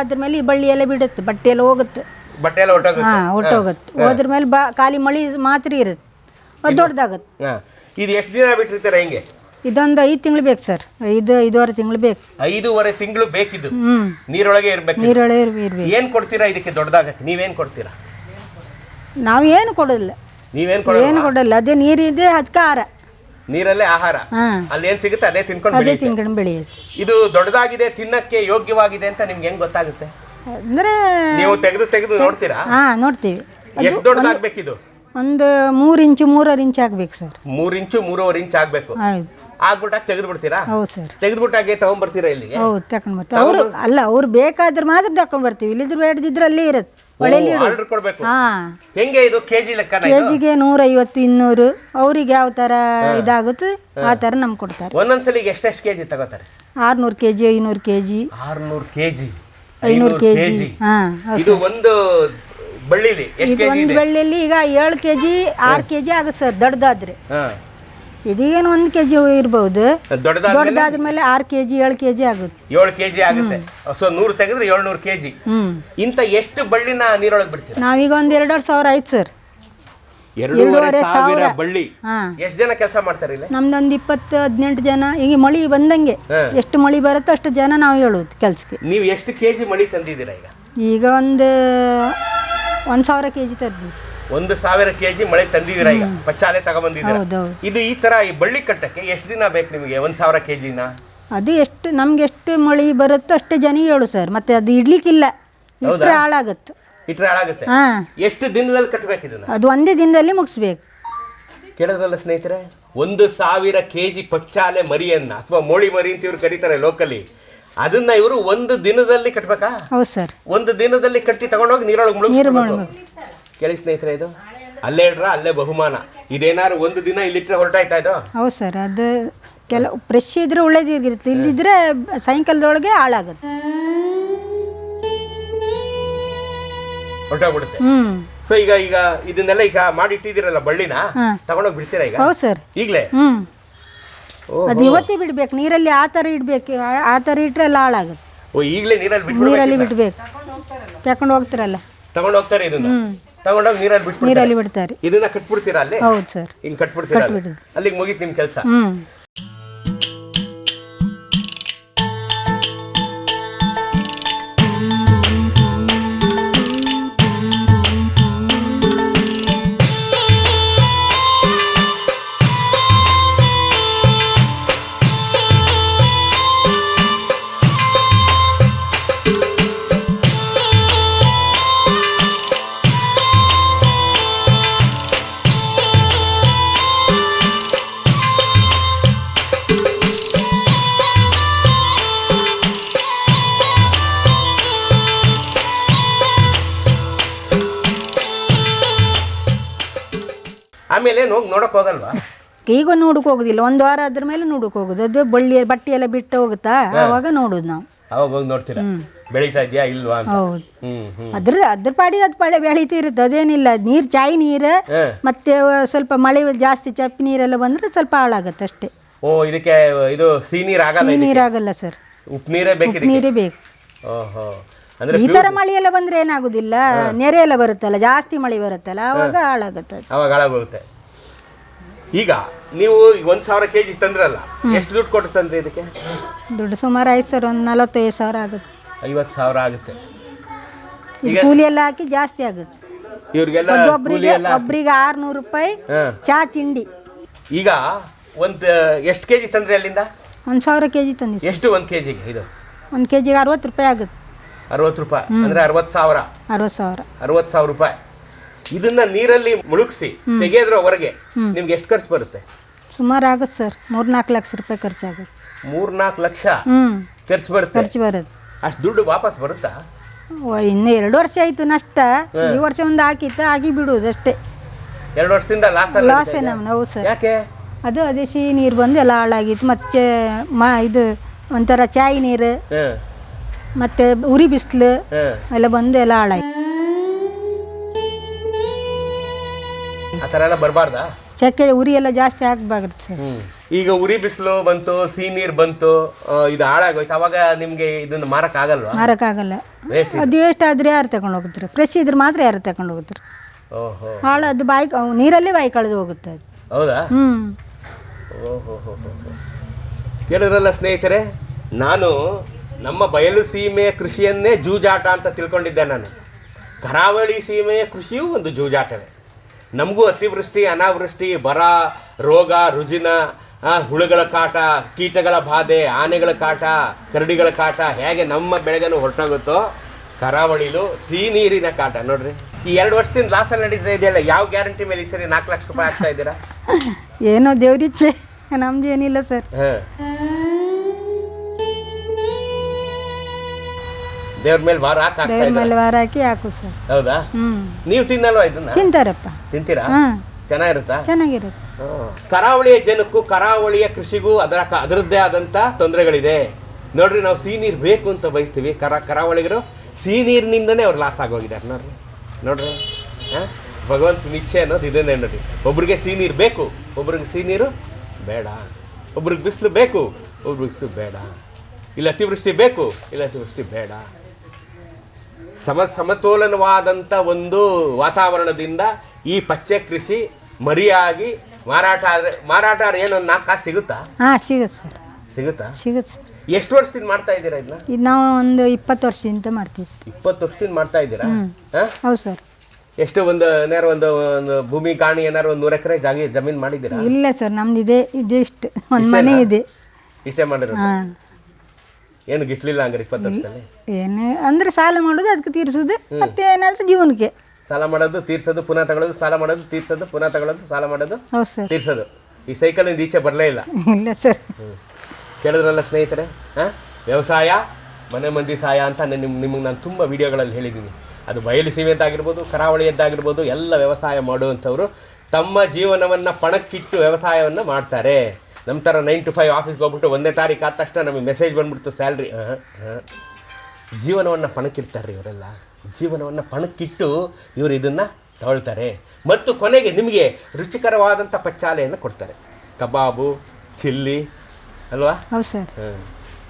Speaker 3: ಆದ್ರ ಮೇಲೆ ಈ ಬಳ್ಳಿ ಎಲ್ಲ ಬಿಡುತ್ತೆ ಬಟ್ಟೆ ಎಲ್ಲ ಹೋಗುತ್ತೆ.
Speaker 2: ಬಟ್ಟೆ ಎಲ್ಲ ಹೊಟ್ಟೋಗುತ್ತೆ
Speaker 3: ಹಾ ಹೊಟ್ಟೋಗುತ್ತೆ ಹೋದ್ರ ಮೇಲೆ ಬಾ ಖಾಲಿ ಮಳಿ ಮಾತ್ರ ಇರುತ್ತೆ. ಅದು ದೊಡ್ಡದಾಗುತ್ತೆ.
Speaker 2: ಹಾ ಇದು ಎಷ್ಟು ದಿನ ಬಿಟ್ಟಿರ್ತೀರ ಹಿಂಗೆ?
Speaker 3: ಇದೊಂದು ಐದು ತಿಂಗಳು ಬೇಕು ಸರ್. ಐದು ಐದುವರೆ ತಿಂಗಳು ಬೇಕು.
Speaker 2: ಐದೂವರೆ ತಿಂಗಳು ಬೇಕಿದ್ದು?
Speaker 3: ಹ್ಞೂ
Speaker 2: ನೀರೊಳಗೆ ಇರಬೇಕು
Speaker 3: ನೀರೊಳಗೆ ಇರ್ಬೇಕು.
Speaker 2: ಏನು ಕೊಡ್ತೀರಾ ಇದಕ್ಕೆ ದೊಡ್ಡದಾಗಕ್ಕೆ? ನೀವೇನ್ ಕೊಡ್ತೀರಾ?
Speaker 3: ನಾವು ಏನು ಕೊಡೋದಿಲ್ಲ.
Speaker 2: ನೀವೇನ್ ಕೊಡೋದು
Speaker 3: ಏನು ಕೊಡೋಲ್ಲ ಅದೇ ನೀರಿದೆ ಅದಕ್ಕೆ ಆಹಾರ.
Speaker 2: ನೀರಲ್ಲೇ ಆಹಾರ. ಅಲ್ಲಿ ಏನ್ ಸಿಗುತ್ತೆ? ಅದೇ ತಿನ್ಕೊಂಡು
Speaker 3: ಅದೇ
Speaker 2: ಬೆಳೆಯುತ್ತೆ.
Speaker 3: ತಿನ್ಕೊಂಡು ಬೆಳೆಯುತ್ತೆ.
Speaker 2: ಇದು ದೊಡ್ಡದಾಗಿದೆ ತಿನ್ನಕ್ಕೆ ಯೋಗ್ಯವಾಗಿದೆ ಅಂತ ನಿಮ್ಗೆ ಹೆಂಗ್ ಗೊತ್ತಾಗುತ್ತೆ?
Speaker 3: ಅಂದ್ರೆ
Speaker 2: ನೀವು ತೆಗೆದು ತೆಗೆದು ನೋಡ್ತೀರಾ?
Speaker 3: ಹಾಂ ನೋಡ್ತೀವಿ.
Speaker 2: ಎಷ್ಟು ದೊಡ್ಡದಾಗ್ಬೇಕಿದು
Speaker 3: ಒಂದು ಮೂರ್ ಇಂಚು ಮೂರುವರೆ ಇಂಚು ಆಗ್ಬೇಕು ಸರ್.
Speaker 2: ಮೂರ್ ಇಂಚು ಮೂರುವರೆ ಇಂಚ್ ಆಗ್ಬೇಕು.
Speaker 3: ಹೌದು
Speaker 2: ಆಗ್ಬಿಟ್ಟಾಗ ತೆಗೆದು ಬಿಡ್ತೀರಾ
Speaker 3: ಹೌದು ಸರ್.
Speaker 2: ತಗೊಂಡ್ ಬರ್ತೀರಾ ಇಲ್ಲಿಗೆ?
Speaker 3: ಹೌದು ತಗೊಂಡು ಬರ್ತೀವಿ. ಅವರು ಅಲ್ಲ ಅವ್ರು ಬೇಕಾದ್ರೆ ಮಾತ್ರ ತಗೊಂಡು ಬರ್ತೀವಿ. ಇಲ್ಲಿದ್ರೆ ಬೇಡದಿದ್ರೆ ಅಲ್ಲೇ ಇರುತ್ತೆ. ಹೊಳೆಯಲ್ಲಿ ಇಡು.
Speaker 2: ಆರ್ಡರ್ ಕೊಡ್ಬೇಕು.
Speaker 3: ಹಾಂ.
Speaker 2: ಹೆಂಗೆ ಇದು? ಕೆಜಿ ಲೆಕ್ಕನ
Speaker 3: ಕೆ ಜಿಗೆ ನೂರೈವತ್ತು ಇನ್ನೂರು. ಅವ್ರಿಗೆ ಯಾವ ಥರ ಇದಾಗುತ್ತೆ ಆ ಥರ ನಮ್ಗೆ ಕೊಡ್ತಾರೆ.
Speaker 2: ಒಂದೊಂದ್ಸಲಿಗೆ ಎಷ್ಟೆಷ್ಟು ಕೆಜಿ ತಗೋತಾರೆ?
Speaker 3: ಆರ್ನೂರು ಕೆ ಜಿ ಐನೂರು ಕೆ ಜಿ
Speaker 2: ಆರ್ನೂರು ಕೆಜಿ.
Speaker 3: ಐನೂರು ಕೆಜಿ. ಹಾಂ
Speaker 2: ಇದು ಒಂದು ಬಳ್ಳಿಲಿ ಎಷ್ಟು
Speaker 3: ಇದು
Speaker 2: ಕೆಜಿ
Speaker 3: ಒಂದು
Speaker 2: ಇದೆ?
Speaker 3: ಬೆಳ್ಳಿಯಲ್ಲಿ ಈಗ ಏಳು ಕೆ ಜಿ ಆರು ಕೆ ಜಿ ಆಗುತ್ತೆ ಸರ್ ದೊಡ್ಡದಾದ್ರೆ.
Speaker 2: ಹಾ.
Speaker 3: ಇದೀಗೇನು ಒಂದು ಕೆ ಜಿ ಇರ್ಬೋದು.
Speaker 2: ದೊಡ್ಡದಾದ
Speaker 3: ಮೇಲೆ ಆರು ಕೆ ಜಿ ಏಳು ಕೆ ಜಿ ಆಗುತ್ತೆ.
Speaker 2: ಏಳು ಕೆಜಿ ಆಗುತ್ತೆ. ಸೊ ನೂರು ತೆಗೆದ್ರೆ ಏಳ್ನೂರು ಕೆಜಿ.
Speaker 3: ಹ್ಞೂ
Speaker 2: ಇಂಥ ಎಷ್ಟು ಬಳ್ಳಿನ ನೀರೊಳಗೆ ಬಿಡ್ತೀವಿ
Speaker 3: ನಾವೀಗ ಒಂದು ಎರಡೂವರೆ ಸಾವಿರ ಆಯ್ತು ಸರ್.
Speaker 2: ಎರಡೂವರೆ ಸಾವಿರ. ಬಳ್ಳಿ. ಎಷ್ಟು ಜನ ಕೆಲಸ ಮಾಡ್ತಾರೆ ಇಲ್ಲಿ?
Speaker 3: ನಮ್ದೊಂದು ಇಪ್ಪತ್ತು ಹದಿನೆಂಟು ಜನ. ಈಗ ಮಳಿ ಬಂದಂಗೆ. ಎಷ್ಟು ಮಳಿ ಬರುತ್ತೋ ಅಷ್ಟು ಜನ ನಾವು ಹೇಳೋದು ಕೆಲ್ಸಕ್ಕೆ.
Speaker 2: ನೀವು ಎಷ್ಟು ಕೆಜಿ ಮಳಿ ತಂದಿದ್ದೀರಾ ಈಗ?
Speaker 3: ಈಗ ಒಂದು ಒಂದು ಸಾವಿರ ಕೆ ಜಿ ತರ್ತೀವಿ
Speaker 2: ಒಂದು ಸಾವಿರ ಕೆಜಿ ಮಳೆ ತಂದಿದ್ದೀರಾ ಈಗ? ಪಚ್ಚಾಲೆ ತಗೊಂಡ್ಬಂದಿದ್ದೀರಾ
Speaker 3: ಹೌದೌದು.
Speaker 2: ಇದು ಈ ತರ ಈ ಬಳ್ಳಿ ಕಟ್ಟಕ್ಕೆ ಎಷ್ಟು ದಿನ ಬೇಕು ನಿಮಗೆ? ಒಂದ್ ಸಾವಿರ ಕೆಜಿನ
Speaker 3: ಅದು ಎಷ್ಟು ನಮ್ಗೆ ಎಷ್ಟು ಮಳೆ ಬರುತ್ತೋ ಅಷ್ಟೇ ಜನ ಹೇಳು ಸರ್ ಮತ್ತೆ ಅದು ಇಡ್ಲಿಕ್ಕಿಲ್ಲ. ಇಟ್ಟರೆ ಹಾಳಾಗತ್ತೆ.
Speaker 2: ಇಟ್ರೆ ಹಾಳಾಗುತ್ತೆ?
Speaker 3: ಹಾಂ.
Speaker 2: ಎಷ್ಟು ದಿನದಲ್ಲಿ ಕಟ್ಟಬೇಕು ಇದನ್ನ?
Speaker 3: ಅದು ಒಂದೇ ದಿನದಲ್ಲಿ ಮುಗಿಸ್ಬೇಕು.
Speaker 2: ಕೇಳಿದ್ರಲ್ಲ ಸ್ನೇಹಿತರೆ ಒಂದು ಸಾವಿರ ಕೆಜಿ ಪಚ್ಚಾಲೆ ಮರಿಯನ್ನ ಅಥವಾ ಮೋಳಿ ಮರಿ ಅಂತ ಇವ್ರು ಕರೀತಾರೆ ಲೋಕಲಿ ಅದನ್ನ ಇವರು ಒಂದು ದಿನದಲ್ಲಿ ಕಟ್ಬೇಕಾ?
Speaker 3: ಹೌದು ಸರ್
Speaker 2: ಒಂದು ದಿನದಲ್ಲಿ ಕಟ್ಟಿ ತಗೊಂಡೋಗಿ ನೀರೊಳಗೆ
Speaker 3: ನೀರು
Speaker 2: ಮುಳುಗಿಸ್ಬೇಕು ಕೇಳಿ ಸ್ನೇಹಿತರೆ ಇದು? ಅಲ್ಲೇ ಇಡ್ರ ಅಲ್ಲೇ ಬಹುಮಾನ. ಇದೇನಾದ್ರು ಒಂದು ದಿನ ಇಲ್ಲಿಟ್ರೆ ಹೊರಟಾಯ್ತಾ ಇದು?
Speaker 3: ಹೌದು ಸರ್ ಅದು ಕೆಲವು ಫ್ರೆಶ್ ಇದ್ರೆ ಒಳ್ಳೇದಿರುತ್ತೆ ಇಲ್ಲಿದ್ರೆ ಸಾಯಂಕಾಲದೊಳಗೆ ಹಾಳಾಗುತ್ತೆ.
Speaker 2: ಹೊರಟೋಗ್ಬಿಡುತ್ತೆ. ಸೊ ಈಗ ಈಗ ಇದನ್ನೆಲ್ಲ ಈಗ ಮಾಡಿಟ್ಟಿದ್ದೀರಲ್ಲ ಬಳ್ಳಿನ?
Speaker 3: ಹಾ.
Speaker 2: ತಗೊಂಡೋಗಿ ಬಿಡ್ತೀರಾ ಈಗ?
Speaker 3: ಹೌದು ಸರ್.
Speaker 2: ಈಗಲೇ?
Speaker 3: ಅದು ಇವತ್ತೇ ಬಿಡ್ಬೇಕು. ನೀರಲ್ಲಿ ಆ ಥರ ಇಡ್ಬೇಕು. ಆ- ಥರ ಇಟ್ರೆ ಎಲ್ಲ ಹಾಳಾಗುತ್ತೆ.
Speaker 2: ಓ ಈಗಲೇ ನೀರಲ್ಲಿ
Speaker 3: ನೀರಲ್ಲಿ ಬಿಡ್ಬೇಕು. ತಕೊಂಡು ಹೋಗ್ತಾರಲ್ಲ.
Speaker 2: ತಗೊಂಡು ಹೋಗ್ತಾರೆ ಇದನ್ನ ತಗೊಂಡೋಗಿ ನೀರಲ್ಲಿ ಬಿಟ್ಬಿಡ್ತಾರೆ.
Speaker 3: ನೀರಲ್ಲಿ ಬಿಡ್ತಾರೆ.
Speaker 2: ಇದನ್ನ ಕಟ್ಬಿಡ್ತೀರಾ ಅಲ್ಲೇ?
Speaker 3: ಹೌದು ಸರ್.
Speaker 2: ಹಿಂಗ್ ಕಟ್ಬಿಡ್ತೀರಾ ಅಲ್ಲಿ?
Speaker 3: ಕಟ್ಬಿಡುದು.
Speaker 2: ಅಲ್ಲಿಗೆ ಮುಗೀತು ನಿಮ್ ಕೆಲಸ?
Speaker 3: ಹ್ಮ್.
Speaker 2: ನೋಡಕ್ ಹೋಗಲ್ವಾ?
Speaker 3: ಈಗ ನೋಡಕ್ ಹೋಗುದಿಲ್ಲ. ಒಂದು ವಾರ ಅದ್ರ ಮೇಲೆ ನೋಡಕ್ ಹೋಗುದು. ಅದು ಬಳ್ಳಿ ಬಟ್ಟೆ ಎಲ್ಲ ಬಿಟ್ಟು ಹೋಗುತ್ತಾ? ಆವಾಗ ನೋಡುದು ನಾವು.
Speaker 2: ಅವಾಗ ಹೋಗಿ ನೋಡ್ತೀರಾ? ಬೆಳೀತಾ ಇದೆಯಾ ಇಲ್ವಾ ಅಂತ?
Speaker 3: ಹೌದು.
Speaker 2: ಹ್ಮ್ ಹ್ಮ್.
Speaker 3: ಅದ್ರ ಅದ್ರ ಪಾಡಿಗೆ ಅದು ಪಳೆ ಬೆಳೀತಿರುತ್ತೆ ಅದೇನಿಲ್ಲ. ನೀರು ಚಾಯಿ ನೀರು. ಮತ್ತೆ ಸ್ವಲ್ಪ ಮಳೆ ಜಾಸ್ತಿ ಚಪ್ಪಿ ನೀರೆಲ್ಲ ಬಂದ್ರೆ ಸ್ವಲ್ಪ ಹಾಳಾಗತ್ತೆ ಅಷ್ಟೇ.
Speaker 2: ಓ ಇದಕ್ಕೆ ಇದು ಸಿಹಿ ನೀರು ಆಗಲ್ಲ ಇದಕ್ಕೆ?
Speaker 3: ನೀರಾಗಲ್ಲ ಸರ್.
Speaker 2: ಉಪ್ಪು ನೀರೇ ಬೇಕಿದೆ
Speaker 3: ನೀರೇ ಬೇಕು.
Speaker 2: ಓಹೋ. ಅಂದ್ರೆ
Speaker 3: ಈ ತರ ಮಳೆ ಎಲ್ಲ ಬಂದ್ರೆ ಏನಾಗುದಿಲ್ಲ? ನೆರೆ ಎಲ್ಲ ಬರುತ್ತಲ್ಲ ಜಾಸ್ತಿ ಮಳೆ ಬರುತ್ತಲ್ಲ ಅವಾಗ ಹಾಳಾಗತ್ತೆ ಅದು.
Speaker 2: ಅವಾಗ ಹಾಳಾಗೋಗುತ್ತೆ. ಈಗ ನೀವು ಒಂದ್ ಸಾವಿರ ಕೆಜಿ ತಂದ್ರಲ್ಲ ಎಷ್ಟು ದುಡ್ಡು ಕೊಟ್ಟು ತಂದ್ರಿ ಇದಕ್ಕೆ?
Speaker 3: ದುಡ್ಡು ಸುಮಾರು ಆಯ್ತು ಸರ್ ಒಂದು ನಲವತ್ತೈದು ಸಾವಿರ ಆಗುತ್ತೆ.
Speaker 2: ಐವತ್ತು ಸಾವಿರ ಆಗುತ್ತೆ.
Speaker 3: ಇದು ಕೂಲಿ ಎಲ್ಲ ಹಾಕಿ ಜಾಸ್ತಿ ಆಗುತ್ತೆ.
Speaker 2: ಇವ್ರಿಗೆಲ್ಲ ಕೂಲಿ
Speaker 3: ಒಬ್ರಿಗೆ
Speaker 2: ಎಲ್ಲ
Speaker 3: ಒಬ್ರಿಗೆ ಆರ್ನೂರು ರೂಪಾಯಿ
Speaker 2: ಹಾ.
Speaker 3: ಚಾ ತಿಂಡಿ.
Speaker 2: ಈಗ ಒಂದು ಎಷ್ಟು ಕೆಜಿ ತಂದ್ರಿ ಅಲ್ಲಿಂದ?
Speaker 3: ಒಂದು ಸಾವಿರ ಕೆ ಜಿ ತಂದಿ
Speaker 2: ಎಷ್ಟು ಒಂದ್ ಕೆ ಜಿಗೆ ಇದು?
Speaker 3: ಒಂದು ಕೆ ಜಿಗೆ ಅರವತ್ತು ರೂಪಾಯಿ ಆಗುತ್ತೆ.
Speaker 2: ಅರವತ್ತು ರೂಪಾಯಿ. ಅಂದ್ರೆ ಅರವತ್ತು ಸಾವಿರ.
Speaker 3: ಅರವತ್ತು ಸಾವಿರ.
Speaker 2: ಅರವತ್ತು ಸಾವಿರ ರೂಪಾಯಿ. ಇದನ್ನ ನೀರಲ್ಲಿ ಮುಳುಗಿಸಿ ತೆಗೆಯೋದ್ರ ಹೊರಗೆ ನಿಮ್ಗೆ ಎಷ್ಟು ಖರ್ಚು ಬರುತ್ತೆ?
Speaker 3: ಸುಮಾರು ಆಗುತ್ತೆ ಸರ್. ಮೂರು ನಾಲ್ಕು ಲಕ್ಷ ರೂಪಾಯಿ ಖರ್ಚಾಗುತ್ತೆ.
Speaker 2: ಮೂರ್ನಾಲ್ಕು ಲಕ್ಷ ಖರ್ಚು ಬರುತ್ತೆ?
Speaker 3: ಖರ್ಚು ಬರುತ್ತೆ.
Speaker 2: ಅಷ್ಟು ದುಡ್ಡು ವಾಪಸ್ ಬರುತ್ತಾ?
Speaker 3: ಓ, ಇನ್ನು ಎರಡು ವರ್ಷ ಆಯ್ತು ನಷ್ಟ. ಈ ವರ್ಷ ಒಂದು ಹಾಕಿತ್ತು ಆಗಿ ಬಿಡುವುದು ಅಷ್ಟೇ.
Speaker 2: ಎರಡು ವರ್ಷದಿಂದ ಲಾಸ್
Speaker 3: ಲಾಸ್ ಹೌದು ಸರ್.
Speaker 2: ಯಾಕೆ?
Speaker 3: ಅದು ಅದೇ ಸಿಹಿ ನೀರು ಬಂದು ಎಲ್ಲ ಹಾಳಾಗಿತ್ತು. ಮತ್ತೆ ಮ ಇದು ಒಂಥರ ಚಾಯ್ ನೀರು ಮತ್ತೆ ಉರಿ ಬಿಸಿಲು ಎಲ್ಲ ಬಂದು ಎಲ್ಲ ಹಾಳಾಯ್ತು.
Speaker 2: ಥರ ಎಲ್ಲ ಬರಬಾರ್ದ?
Speaker 3: ಚಕ್ಕೆ ಉರಿ ಎಲ್ಲ ಜಾಸ್ತಿ ಆಗಬಾರ್ದು ಸರ್.
Speaker 2: ಈಗ ಉರಿ ಬಿಸಿಲು ಬಂತು ಸಿಹಿ ನೀರು ಬಂತು ಆ, ಇದು ಹಾಳಾಗೋಯ್ತು ಅವಾಗ ನಿಮ್ಗೆ ಇದನ್ನ ಮಾರಕ್ ಆಗಲ್ವಾ?
Speaker 3: ಮಾರಕ್ಕಾಗಲ್ಲ
Speaker 2: ವೇಸ್ಟ್
Speaker 3: ಅದು ಎಷ್ಟಾದ್ರೆ ಯಾರು ತಗೊಂಡು ಹೋಗುತ್ತಾರೆ? ಫ್ರೆಶ್ ಇದ್ರೆ ಮಾತ್ರ ಯಾರು ತಗೊಂಡು ಹೋಗುತ್ತಾರೆ?
Speaker 2: ಓಹೋ.
Speaker 3: ಹಾಳು ಅದು ಬಾಯಿ ಅವು ನೀರಲ್ಲೇ ಬಾಯಿ ಕಳೆದು ಹೋಗುತ್ತೆ ಅದು.
Speaker 2: ಹೌದಾ?
Speaker 3: ಹ್ಞೂ
Speaker 2: ಓಹೋ ಕೇಳಿದ್ರಲ್ಲ ಸ್ನೇಹಿತರೆ ನಾನು ನಮ್ಮ ಬಯಲು ಸೀಮೆಯ ಕೃಷಿಯನ್ನೇ ಜೂಜಾಟ ಅಂತ ತಿಳ್ಕೊಂಡಿದ್ದೆ ನಾನು. ಕರಾವಳಿ ಸೀಮೆಯ ಕೃಷಿಯೂ ಒಂದು ಜೂಜಾಟವೇ. ನಮಗೂ ಅತಿವೃಷ್ಟಿ ಅನಾವೃಷ್ಟಿ ಬರ ರೋಗ ರುಜಿನ ಹುಳುಗಳ ಕಾಟ ಕೀಟಗಳ ಬಾಧೆ ಆನೆಗಳ ಕಾಟ ಕರಡಿಗಳ ಕಾಟ ಹೇಗೆ ನಮ್ಮ ಬೆಳೆಗೂ ಹೊರಟೋಗುತ್ತೋ ಕರಾವಳಿಲು ಸಿಹಿ ನೀರಿನ ಕಾಟ. ನೋಡ್ರಿ ಈ ಎರಡು ವರ್ಷದಿಂದ ಲಾಸಲ್ಲಿ ನಡೀತಾ ಇದೆಯಲ್ಲ ಯಾವ ಗ್ಯಾರಂಟಿ ಮೇಲೆ ಈ ಸರಿ ನಾಲ್ಕು ಲಕ್ಷ ರೂಪಾಯಿ ಆಗ್ತಾ ಇದ್ದೀರಾ?
Speaker 3: ಏನೋ ದೇವ್ರಿಚ್ಛೆ ನಮ್ದು ಏನಿಲ್ಲ ಸರ್.
Speaker 2: ದೇವ್ರ ಮೇಲೆ ಭಾರ ಹಾಕಿ ಹಾಕ್ತಾ
Speaker 3: ದೇವ್ರ
Speaker 2: ಇದ್ದಾರೆ.
Speaker 3: ಮೇಲೆ ವಾರ ಹಾಕಿ ಹಾಕು ಸರ್.
Speaker 2: ಹೌದಾ? ನೀವು ತಿನ್ನಲ್ವಾ ಇದನ್ನ?
Speaker 3: ತಿಂತಾರಪ್ಪ.
Speaker 2: ತಿಂತೀರಾ?
Speaker 3: ಹಾಂ.
Speaker 2: ಚೆನ್ನಾಗಿರುತ್ತಾ?
Speaker 3: ಚೆನ್ನಾಗಿರುತ್ತೆ.
Speaker 2: ಹ್ಮ್. ಕರಾವಳಿಯ ಜನಕ್ಕೂ ಕರಾವಳಿಯ ಕೃಷಿಗೂ ಅದರ ಕ- ಅದರದ್ದೇ ಆದಂತ ತೊಂದರೆಗಳಿದೆ. ನೋಡ್ರಿ ನಾವು ಸಿಹಿ ನೀರು ಬೇಕು ಅಂತ ಬಯಸ್ತೀವಿ. ಕರ ಕರಾವಳಿಗರು ಸಿಹಿ ನೀರಿನಿಂದನೇ ಅವ್ರು ಲಾಸ್ ಆಗೋಗಿದ್ದಾರೆ ನೋಡ್ರಿ. ನೋಡ್ರಿ. ಹ? ಭಗವಂತ ನಿಚ್ಚೆ ಅನ್ನೋದು ಇದನ್ನೇ ನೋಡಿ. ಒಬ್ರಿಗೆ ಸಿಹಿ ನೀರು ಬೇಕು ಒಬ್ರಿಗೆ ಸಿಹಿ ನೀರು ಬೇಡ. ಒಬ್ರಿಗೆ ಬಿಸಿಲು ಬೇಕು ಒಬ್ರಿಗೆ ಬಿಸಿಲು ಬೇಡ. ಇಲ್ಲ ಅತಿವೃಷ್ಟಿ ಬೇಕು ಇಲ್ಲ ಅತಿವೃಷ್ಟಿ ಬೇಡ. ಸಮ ಸಮತೋಲನವಾದಂಥ ಒಂದು ವಾತಾವರಣದಿಂದ ಈ ಪಚ್ಚೆ ಕೃಷಿ ಮರಿಯಾಗಿ ಮಾರಾಟ ಆದರೆ ಮಾರಾಟ ಆದ್ರೆ ಏನೊಂದು ನಾಲ್ಕು ಕಾಸು ಸಿಗುತ್ತಾ?
Speaker 3: ಹಾಂ ಸಿಗುತ್ತೆ ಸರ್.
Speaker 2: ಸಿಗುತ್ತಾ?
Speaker 3: ಸಿಗುತ್ತೆ ಸರ್.
Speaker 2: ಎಷ್ಟು ವರ್ಷದಿಂದ ಮಾಡ್ತಾ ಇದ್ದೀರಾ ಇದನ್ನ?
Speaker 3: ಇದು ನಾವು ಒಂದು ಇಪ್ಪತ್ತು ವರ್ಷದಿಂದ ಮಾಡ್ತೀವಿ
Speaker 2: ಇಪ್ಪತ್ತು ವರ್ಷದಿಂದ ಮಾಡ್ತಾ ಇದ್ದೀರಾ? ಹಾ?
Speaker 3: ಹೌದು ಸರ್.
Speaker 2: ಎಷ್ಟು ಒಂದು ಏನಾರು ಒಂದು ಒಂದು ಭೂಮಿ ಕಾಣಿ ಏನಾರು ಒಂದು ನೂರು ಎಕರೆ ಜಾಗ ಜಮೀನು ಮಾಡಿದ್ದೀರಾ?
Speaker 3: ಇಲ್ಲ ಸರ್ ನಮ್ದು ಇದೆ ಇದೆ ಇಷ್ಟು. ಒಂದು ಮನೆ ಇದೆ.
Speaker 2: ಇಷ್ಟೇ ಮಾಡಿರೋದು?
Speaker 3: ಹಾಂ.
Speaker 2: ಏನು ಗಿಟ್ಲಿಲ್ಲ ಹಂಗಾರೆ ಇಪ್ಪತ್ತು ವರ್ಷದಲ್ಲಿ?
Speaker 3: ಏನು ಅಂದ್ರೆ ಸಾಲ ಮಾಡೋದು ಅದಕ್ಕೆ ತೀರಿಸೋದು ಮತ್ತೆ ಏನಾದ್ರೂ ಜೀವನಕ್ಕೆ.
Speaker 2: ಸಾಲ ಮಾಡೋದು ತೀರ್ಸೋದು ಪುನಃ ತಗೊಳ್ಳೋದು ಸಾಲ ಮಾಡೋದು ತೀರ್ಸೋದು ಪುನಃ ತಗೊಳ್ಳೋದು ಸಾಲ ಮಾಡೋದು
Speaker 3: ಹೌದು ಸರ್.
Speaker 2: ತೀರ್ಸೋದು. ಈ ಸೈಕಲಿಂದ ಈಚೆ ಬರಲೇ ಇಲ್ಲ.
Speaker 3: ಇಲ್ಲ ಸರ್.
Speaker 2: ಕೇಳಿದ್ರಲ್ಲ ಸ್ನೇಹಿತರೆ ಹಾಂ? ವ್ಯವಸಾಯ ಮನೆ ಮಂದಿ ಸಹಾಯ ಅಂತ ನಾನು ನಿಮ್ಮ ನಿಮಗೆ ನಾನು ತುಂಬ ವಿಡಿಯೋಗಳಲ್ಲಿ ಹೇಳಿದ್ದೀನಿ. ಅದು ಬಯಲು ಸೀಮೆಯದ್ದಾಗಿರ್ಬೋದು ಕರಾವಳಿಯದ್ದಾಗಿರ್ಬೋದು ಎಲ್ಲ ವ್ಯವಸಾಯ ಮಾಡುವಂಥವ್ರು ತಮ್ಮ ಜೀವನವನ್ನು ಪಣಕ್ಕಿಟ್ಟು ವ್ಯವಸಾಯವನ್ನು ಮಾಡ್ತಾರೆ. ನಮ್ಮ ಥರ ನೈನ್ ಟು ಫೈವ್ ಆಫೀಸ್ಗೆ ಹೋಗ್ಬಿಟ್ಟು ಒಂದೇ ತಾರೀಕು ಆದ ತಕ್ಷಣ ನಮಗೆ ಮೆಸೇಜ್ ಬಂದ್ಬಿಡ್ತು ಸ್ಯಾಲ್ರಿ ಜೀವನವನ್ನು ಪಣಕ್ಕಿಡ್ತಾರೆ ಇವರೆಲ್ಲ. ಜೀವನವನ್ನು ಪಣಕ್ಕಿಟ್ಟು ಇವರು ಇದನ್ನು ತಗೊಳ್ತಾರೆ. ಮತ್ತು ಕೊನೆಗೆ ನಿಮಗೆ ರುಚಿಕರವಾದಂಥ ಪಚ್ಚಾಲೆಯನ್ನು ಕೊಡ್ತಾರೆ. ಕಬಾಬು ಚಿಲ್ಲಿ ಅಲ್ವಾ?
Speaker 3: ಹೌದು ಸರ್.